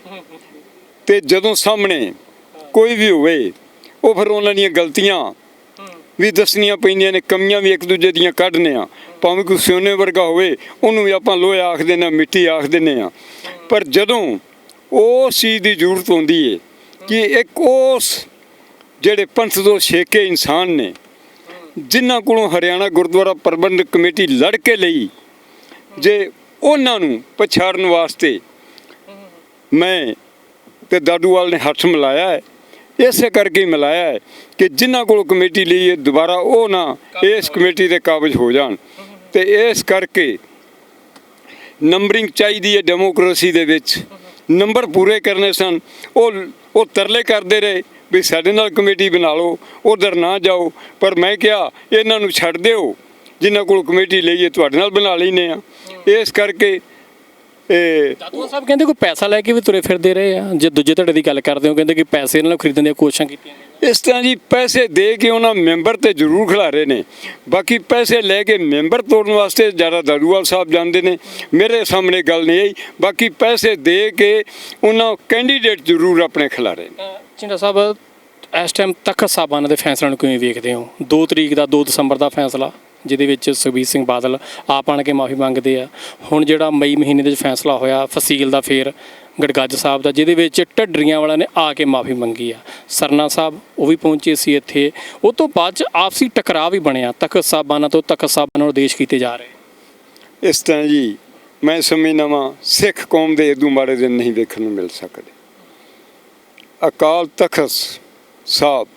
ਤੇ ਜਦੋਂ ਸਾਹਮਣੇ ਕੋਈ ਵੀ ਹੋਵੇ ਉਹ ਫਿਰ ਉਹਨਾਂ ਦੀਆਂ ਗਲਤੀਆਂ ਵੀ ਦੱਸਣੀਆਂ ਪੈਂਦੀਆਂ ਨੇ ਕਮੀਆਂ ਵੀ ਇੱਕ ਦੂਜੇ ਦੀਆਂ ਕੱਢਨੇ ਆ ਭਾਵੇਂ ਕੋਈ ਸੋਨੇ ਵਰਗਾ ਹੋਵੇ, ਉਹਨੂੰ ਵੀ ਆਪਾਂ ਲੋਹਾ ਆਖ ਦਿੰਦੇ ਹਾਂ, ਮਿੱਟੀ ਆਖ ਦਿੰਦੇ ਆ ਪਰ ਜਦੋਂ ਉਸ ਚੀਜ਼ ਦੀ ਜ਼ਰੂਰਤ ਹੁੰਦੀ ਹੈ ਕਿ ਇੱਕ ਉਸ ਜਿਹੜੇ ਪੰਥ ਤੋਂ ਛੇਕੇ ਇਨਸਾਨ ਨੇ, ਜਿਨ੍ਹਾਂ ਕੋਲੋਂ ਹਰਿਆਣਾ ਗੁਰਦੁਆਰਾ ਪ੍ਰਬੰਧਕ ਕਮੇਟੀ ਲੜ ਕੇ ਲਈ, ਜੇ ਉਹਨਾਂ ਨੂੰ ਪਛਾੜਨ ਵਾਸਤੇ ਮੈਂ ਤੇ ਦਾਦੂਵਾਲ ਨੇ ਹੱਥ ਮਿਲਾਇਆ ਹੈ, ਇਸੇ ਕਰਕੇ ਮਿਲਾਇਆ ਹੈ ਕਿ ਜਿਨ੍ਹਾਂ ਕੋਲ ਕਮੇਟੀ ਲਈ ਹੈ, ਦੁਬਾਰਾ ਉਹ ਨਾ ਇਸ ਕਮੇਟੀ ਦੇ ਕਾਬਜ ਹੋ ਜਾਣ। ਤੇ ਇਸ ਕਰਕੇ ਨੰਬਰਿੰਗ ਚਾਹੀਦੀ ਹੈ ਡੈਮੋਕ੍ਰੇਸੀ ਦੇ ਵਿੱਚ। ਨੰਬਰ ਪੂਰੇ ਕਰਨੇ ਸਨ। ਉਹ ਉਹ ਤਰਲੇ ਕਰਦੇ ਰਹੇ ਵੀ ਸਾਡੇ ਨਾਲ ਕਮੇਟੀ ਬਣਾ ਲਓ, ਉਧਰ ਨਾ ਜਾਓ। ਪਰ ਮੈਂ ਕਿਹਾ, ਇਹਨਾਂ ਨੂੰ ਛੱਡ ਦਿਓ। ਜਿਨ੍ਹਾਂ ਕੋਲ ਕਮੇਟੀ ਲਈਏ ਤੁਹਾਡੇ ਨਾਲ ਬਣਾ ਲੈਨੇ ਆ ਇਸ ਕਰਕੇ, ਇਹ ਦਾਦੂਵਾਲ ਸਾਹਿਬ ਕਹਿੰਦੇ ਕੋਈ ਪੈਸਾ ਲੈ ਕੇ ਵੀ ਤੁਰੇ ਫਿਰਦੇ ਰਹੇ ਆ? ਜੇ ਦੂਜੇ ਧੜੇ ਦੀ ਗੱਲ ਕਰਦੇ ਹੋ, ਕਹਿੰਦੇ ਕਿ ਪੈਸੇ ਇਹਨਾਂ ਨਾਲ ਖਰੀਦਣ ਦੀਆਂ ਕੋਸ਼ਿਸ਼ਾਂ ਕੀਤੀਆਂ ਇਸ ਤਰ੍ਹਾਂ ਜੀ ਪੈਸੇ ਦੇ ਕੇ ਉਹਨਾਂ ਮੈਂਬਰ ਤੇ ਜ਼ਰੂਰ ਖਿਲਾਰੇ ਨੇ। ਬਾਕੀ ਪੈਸੇ ਲੈ ਕੇ ਮੈਂਬਰ ਤੋੜਨ ਵਾਸਤੇ ਜ਼ਿਆਦਾ ਦਾਦੂਵਾਲ ਸਾਹਿਬ ਜਾਂਦੇ ਨੇ। ਮੇਰੇ ਸਾਹਮਣੇ ਗੱਲ ਨਹੀਂ ਆਈ। ਬਾਕੀ ਪੈਸੇ ਦੇ ਕੇ ਉਹਨਾਂ ਕੈਂਡੀਡੇਟ ਜ਼ਰੂਰ ਆਪਣੇ ਖਿਲਾਰੇ ਨੇ। ਚਿੰਦਾ ਸਾਹਿਬ, ਇਸ ਟਾਈਮ ਤਖਤ ਸਾਹਿਬਾਨ ਦੇ ਫੈਸਲਿਆਂ ਨੂੰ ਕਿਵੇਂ ਵੇਖਦੇ ਹੋ? 2 ਤਰੀਕ ਦਾ 2 ਦਸੰਬਰ ਦਾ ਫੈਸਲਾ, ਜਿਹਦੇ ਵਿੱਚ ਸੁਖਬੀਰ ਸਿੰਘ ਬਾਦਲ ਆਪ ਆਣ ਕੇ ਮਾਫੀ ਮੰਗਦੇ ਆ। ਹੁਣ ਜਿਹੜਾ ਮਈ ਮਹੀਨੇ ਦੇ ਵਿੱਚ ਫੈਸਲਾ ਹੋਇਆ, ਫਸੀਲ ਦਾ ਫੇਰ ਗੜਗੱਜ ਸਾਹਿਬ ਦਾ, ਜਿਹਦੇ ਵਿੱਚ ਢੱਡਰੀਆਂ ਵਾਲਿਆਂ ਨੇ ਆ ਕੇ ਮਾਫੀ ਮੰਗੀ ਆ। ਸਰਨਾ ਸਾਹਿਬ, ਉਹ ਵੀ ਪਹੁੰਚੇ ਸੀ ਇੱਥੇ। ਉਹ ਤੋਂ ਬਾਅਦ ਚ ਆਪਸੀ ਟਕਰਾਅ ਵੀ ਬਣਿਆ। ਤਖਤ ਸਾਹਿਬਾਨਾਂ ਤੋਂ ਤਖਤ ਸਾਹਿਬਾਨਾਂ ਨੂੰ ਦੇਸ਼ ਕੀਤੇ ਜਾ ਰਹੇ। ਇਸ ਤਰ੍ਹਾਂ ਜੀ, ਮੈਂ ਸਮਝਦਾ ਵਾਂ, ਸਿੱਖ ਕੌਮ ਦੇ ਇਦੋਂ ਮਾੜੇ ਦਿਨ ਨਹੀਂ ਵੇਖਣ ਨੂੰ ਮਿਲ ਸਕਦੇ। ਅਕਾਲ ਤਖਤ ਸਾਹਿਬ,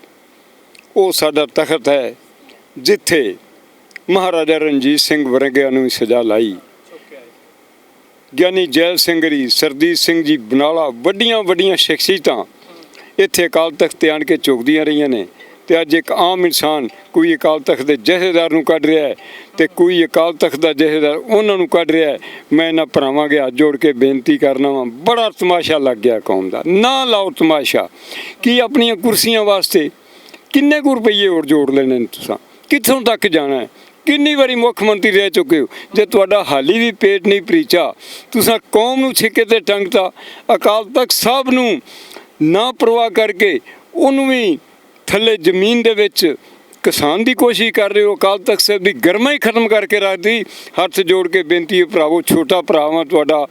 ਉਹ ਸਾਡਾ ਤਖਤ ਹੈ, ਜਿੱਥੇ ਮਹਾਰਾਜਾ ਰਣਜੀਤ ਸਿੰਘ ਵਰਗਿਆਂ ਨੂੰ ਵੀ ਸਜ਼ਾ ਲਾਈ। ਗਿਆਨੀ ਜੈਲ ਸਿੰਘ ਜੀ, ਸਰਦੀਪ ਸਿੰਘ ਜੀ ਬਨਾਲਾ, ਵੱਡੀਆਂ ਵੱਡੀਆਂ ਸ਼ਖਸੀਅਤਾਂ ਇੱਥੇ ਅਕਾਲ ਤਖਤ ਤੇ ਆਣ ਕੇ ਝੁਕਦੀਆਂ ਰਹੀਆਂ ਨੇ ਤੇ ਅੱਜ ਇੱਕ ਆਮ ਇਨਸਾਨ ਕੋਈ ਅਕਾਲ ਤਖਤ ਦੇ ਜਥੇਦਾਰ ਨੂੰ ਕੱਢ ਰਿਹਾ ਹੈ ਤੇ ਕੋਈ ਅਕਾਲ ਤਖਤ ਦਾ ਜਥੇਦਾਰ ਉਹਨਾਂ ਨੂੰ ਕੱਢ ਰਿਹਾ ਹੈ, ਮੈਂ ਇਹਨਾਂ ਭਰਾਵਾਂ ਅੱਗੇ ਹੱਥ ਜੋੜ ਕੇ ਬੇਨਤੀ ਕਰਨਾ ਵਾਂ, ਬੜਾ ਤਮਾਸ਼ਾ ਲੱਗ ਗਿਆ ਕੌਮ ਦਾ, ਨਾ ਲਾਓ ਤਮਾਸ਼ਾ, ਕੀ ਆਪਣੀਆਂ ਕੁਰਸੀਆਂ ਵਾਸਤੇ ਕਿੰਨੇ ਕੁ ਰੁਪਈਏ ਹੋਰ ਜੋੜ ਲੈਣੇ ਨੇ ਤੁਸੀਂ? ਕਿੱਥੋਂ ਤੱਕ ਜਾਣਾ ਹੈ? ਕਿੰਨੀ ਵਾਰੀ ਮੁੱਖ ਮੰਤਰੀ ਰਹਿ ਚੁੱਕੇ ਹੋ? ਜੇ ਤੁਹਾਡਾ ਹਾਲੀ ਵੀ ਪੇਟ ਨਹੀਂ ਪ੍ਰੀਚਾ, ਤੁਸੀਂ ਕੌਮ ਨੂੰ ਛਿੱਕੇ ਤੇ ਟੰਗਤਾ ਅਕਾਲ ਤਖਤ ਸਾਹਿਬ ਨੂੰ ਨਾ ਪ੍ਰਵਾਹ ਕਰਕੇ ਉਹਨੂੰ ਵੀ ਥੱਲੇ ਜ਼ਮੀਨ ਦੇ ਵਿੱਚ ਕਿਸਾਨ ਦੀ ਕੋਸ਼ਿਸ਼ ਕਰ ਰਹੇ ਹੋ, ਅਕਾਲ ਤਖਤ ਸਾਹਿਬ ਦੀ ਗਰਮਾ ਹੀ ਖਤਮ ਕਰਕੇ ਰੱਖਦੀ ਹੱਥ ਜੋੜ ਕੇ ਬੇਨਤੀ ਹੈ ਭਰਾਵੋ, ਛੋਟਾ ਭਰਾ ਵਾਂ ਤੁਹਾਡਾ,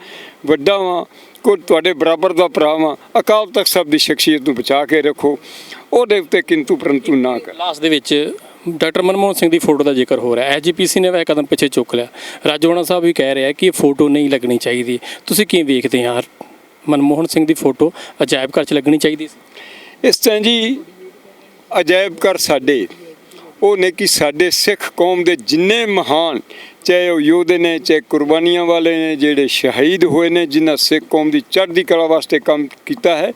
ਵੱਡਾ ਵਾਂ, ਕੋਈ ਤੁਹਾਡੇ ਬਰਾਬਰ ਦਾ ਭਰਾ ਵਾਂ, ਅਕਾਲ ਤਖਤ ਸਾਹਿਬ ਦੀ ਸ਼ਖਸੀਅਤ ਨੂੰ ਬਚਾ ਕੇ ਰੱਖੋ, ਉਹਦੇ ਉੱਤੇ ਕਿੰਤੂ ਪਰੰਤੂ ਨਾ ਕਰ। ਲਾਸਟ ਦੇ ਵਿੱਚ ਡਾਕਟਰ ਮਨਮੋਹਨ ਸਿੰਘ ਦੀ ਫੋਟੋ ਦਾ ਜ਼ਿਕਰ ਹੋ ਰਿਹਾ ਹੈ। ਐਜੀਪੀਸੀ ਨੇ ਵਹ ਕਦਮ ਪਿੱਛੇ ਚੁੱਕ ਲਿਆ। ਰਾਜੋਣਾ ਸਾਹਿਬ ਵੀ ਕਹਿ ਰਿਹਾ ਕਿ ਇਹ ਫੋਟੋ ਨਹੀਂ ਲੱਗਣੀ ਚਾਹੀਦੀ। ਤੁਸੀਂ ਕੀ ਵੇਖਦੇ ਆ? ਮਨਮੋਹਨ ਸਿੰਘ ਦੀ ਫੋਟੋ ਅਜਾਇਬ ਘਰ 'ਚ ਲੱਗਣੀ ਚਾਹੀਦੀ ਸੀ। ਇਸ ਤਰ੍ਹਾਂ ਜੀ, ਅਜਾਇਬ ਘਰ ਸਾਡੇ। ਉਹ ਨੇ ਕਿ ਸਾਡੇ ਸਿੱਖ ਕੌਮ ਦੇ ਜਿੰਨੇ ਮਹਾਨ, ਚਾਹੇ ਉਹ ਯੋਧੇ ਨੇ, ਚਾਹੇ ਕੁਰਬਾਨੀਆਂ ਵਾਲੇ ਨੇ, ਜਿਹੜੇ ਸ਼ਹੀਦ ਹੋਏ ਨੇ, ਜਿਨ੍ਹਾਂ ਸਿੱਖ ਕੌਮ ਦੀ ਚੜ੍ਹਦੀ ਕਲਾ ਵਾਸਤੇ ਕੰਮ ਕੀਤਾ ਹੈ,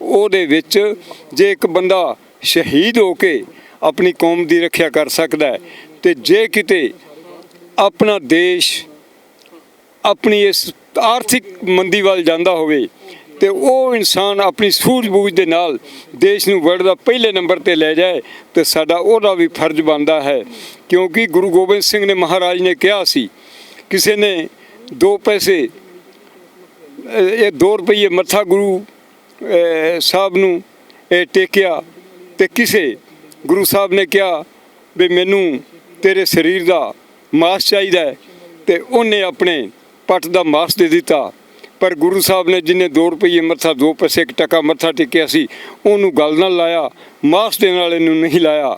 ਉਹਦੇ ਵਿੱਚ ਜੇ ਇੱਕ ਬੰਦਾ ਸ਼ਹੀਦ ਹੋ ਕੇ ਆਪਣੀ ਕੌਮ ਦੀ ਰੱਖਿਆ ਕਰ ਸਕਦਾ ਹੈ। ਤੇ ਜੇ ਕਿਤੇ ਆਪਣਾ ਦੇਸ਼ ਆਪਣੀ ਇਸ ਆਰਥਿਕ ਮੰਦੀ ਵੱਲ ਜਾਂਦਾ ਹੋਵੇ, ਤੇ ਉਹ ਇਨਸਾਨ ਆਪਣੀ ਸੂਝ-ਬੂਝ ਦੇ ਨਾਲ ਦੇਸ਼ ਨੂੰ ਵਰਲਡ ਦਾ ਪਹਿਲੇ ਨੰਬਰ ਤੇ ਲੈ ਜਾਏ, ਤੇ ਸਾਡਾ ਉਹਦਾ ਵੀ ਫਰਜ਼ ਬਣਦਾ ਹੈ। ਕਿਉਂਕਿ ਗੁਰੂ ਗੋਬਿੰਦ ਸਿੰਘ ਨੇ ਮਹਾਰਾਜ ਨੇ ਕਿਹਾ ਸੀ, ਕਿਸੇ ਨੇ ਦੋ ਪੈਸੇ ਇਹ 2 ਰੁਪਏ ਮੱਥਾ ਗੁਰੂ ਸਾਹਿਬ ਨੂੰ ਇਹ ਟੇਕਿਆ, ਤੇ ਕਿਸੇ ਗੁਰੂ ਸਾਹਿਬ ਨੇ ਕਿਹਾ ਵੀ ਮੈਨੂੰ ਤੇਰੇ ਸਰੀਰ ਦਾ ਮਾਸ ਚਾਹੀਦਾ ਹੈ ਤੇ ਉਹਨੇ ਆਪਣੇ ਪੱਟ ਦਾ ਮਾਸ ਦੇ ਦਿੱਤਾ। ਪਰ ਗੁਰੂ ਸਾਹਿਬ ਨੇ ਜਿੰਨੇ 2 ਰੁਪਏ ਮੱਥਾ 2 ਪੈਸੇ ਇੱਕ ਟਕਾ ਮੱਥਾ ਟੇਕਿਆ ਸੀ ਉਹਨੂੰ ਗੱਲ ਨਾਲ ਲਾਇਆ ਮਾਸ ਦੇਣ ਵਾਲੇ ਨੂੰ ਨਹੀਂ ਲਾਇਆ।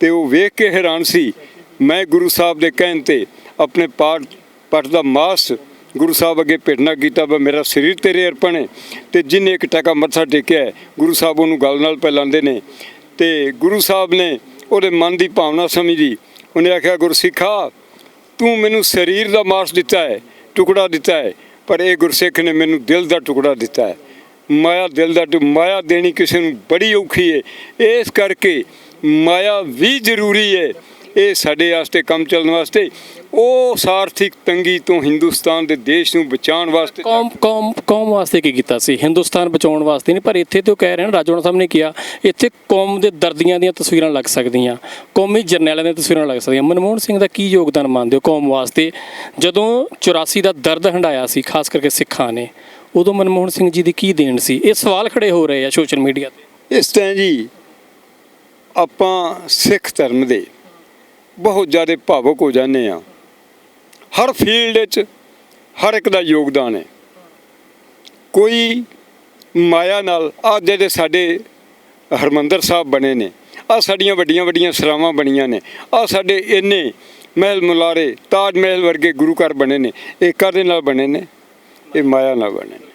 ਤੇ ਉਹ ਵੇਖ ਕੇ ਹੈਰਾਨ ਸੀ। ਮੈਂ ਗੁਰੂ ਸਾਹਿਬ ਦੇ ਕਹਿਣ ਤੇ ਆਪਣੇ ਪਾਠ ਪੱਟ ਦਾ ਮਾਸ ਗੁਰੂ ਸਾਹਿਬ ਅੱਗੇ ਭੇਟਣਾ ਕੀਤਾ ਵਾ ਮੇਰਾ ਸਰੀਰ ਤੇਰੇ ਅਰਪਣ ਹੈ ਤੇ ਜਿੰਨੇ ਇੱਕ ਟਕਾ ਮੱਥਾ ਟੇਕਿਆ ਹੈ, ਗੁਰੂ ਸਾਹਿਬ ਉਹਨੂੰ ਗੱਲ ਨਾਲ ਪਹਿਲਾਉਂਦੇ ਨੇ। ਤੇ ਗੁਰੂ ਸਾਹਿਬ ਨੇ ਉਹਦੇ ਮਨ ਦੀ ਭਾਵਨਾ ਸਮਝੀ। ਉਹਨੇ ਆਖਿਆ, ਗੁਰਸਿੱਖਾ, ਤੂੰ ਮੈਨੂੰ ਸਰੀਰ ਦਾ ਮਾਸ ਦਿੱਤਾ ਹੈ, ਟੁਕੜਾ ਦਿੱਤਾ ਹੈ, ਪਰ ਇਹ ਗੁਰਸਿੱਖ ਨੇ ਮੈਨੂੰ ਦਿਲ ਦਾ ਟੁਕੜਾ ਦਿੱਤਾ ਹੈ। ਮਾਇਆ ਦਿਲ ਦਾ ਟੁ- ਮਾਇਆ ਦੇਣੀ ਕਿਸੇ ਨੂੰ ਬੜੀ ਔਖੀ ਹੈ ਇਸ ਕਰਕੇ ਮਾਇਆ ਵੀ ਜ਼ਰੂਰੀ ਹੈ ਇਹ ਸਾਡੇ ਵਾਸਤੇ ਕੰਮ ਚੱਲਣ ਵਾਸਤੇ ਉਹ ਆਰਥਿਕ ਤੰਗੀ ਤੋਂ ਹਿੰਦੁਸਤਾਨ ਦੇ ਦੇਸ਼ ਨੂੰ ਬਚਾਉਣ ਵਾਸਤੇ ਕੌਮ ਕੌਮ ਕੌਮ ਵਾਸਤੇ ਕੀ ਕੀਤਾ ਸੀ? ਹਿੰਦੁਸਤਾਨ ਬਚਾਉਣ ਵਾਸਤੇ ਨਹੀਂ ਪਰ ਇੱਥੇ ਤੇ ਉਹ ਕਹਿ ਰਹੇ ਨੇ ਰਾਜੋਣਾ ਸਾਹਿਬ ਨੇ ਕਿਹਾ ਇੱਥੇ ਕੌਮ ਦੇ ਦਰਦੀਆਂ ਦੀਆਂ ਤਸਵੀਰਾਂ ਲੱਗ ਸਕਦੀਆਂ ਕੌਮੀ ਜਰਨੈਲਾਂ ਦੀਆਂ ਤਸਵੀਰਾਂ ਲੱਗ ਸਕਦੀਆਂ। ਮਨਮੋਹਨ ਸਿੰਘ ਦਾ ਕੀ ਯੋਗਦਾਨ ਮੰਨਦੇ ਹੋ ਕੌਮ ਵਾਸਤੇ? ਜਦੋਂ 84 ਦਾ ਦਰਦ ਹੰਡਾਇਆ ਸੀ ਖਾਸ ਕਰਕੇ ਸਿੱਖਾਂ ਨੇ ਉਦੋਂ ਮਨਮੋਹਨ ਸਿੰਘ ਜੀ ਦੀ ਕੀ ਦੇਣ ਸੀ? ਇਹ ਸਵਾਲ ਖੜੇ ਹੋ ਰਹੇ ਆ ਸੋਸ਼ਲ ਮੀਡੀਆ ਤੇ। ਇਸ ਤਰ੍ਹਾਂ ਜੀ ਆਪਾਂ ਸਿੱਖ ਧਰਮ ਦੇ ਬਹੁਤ ਜ਼ਿਆਦਾ ਭਾਵੁਕ ਹੋ ਜਾਂਦੇ ਆ ਹਰ ਫੀਲਡ ਵਿੱਚ ਹਰ ਇੱਕ ਦਾ ਯੋਗਦਾਨ ਹੈ। ਕੋਈ ਮਾਇਆ ਨਾਲ ਆ ਜਿਹੜੇ ਸਾਡੇ ਹਰਮੰਦਰ ਸਾਹਿਬ ਬਣੇ ਨੇ। ਆ ਸਾਡੀਆਂ ਵੱਡੀਆਂ ਵੱਡੀਆਂ ਸਰਾਵਾਂ ਬਣੀਆਂ ਨੇ। ਆ ਸਾਡੇ ਇੰਨੇ ਮਹਿਲ ਮੁਲਾਰੇ, ਤਾਜ ਮਹਿਲ ਵਰਗੇ ਗੁਰੂ ਘਰ ਬਣੇ ਨੇ। ਇਹ ਕਾਹਦੇ ਨਾਲ ਬਣੇ ਨੇ? ਇਹ ਮਾਇਆ ਨਾਲ ਬਣੇ ਨੇ।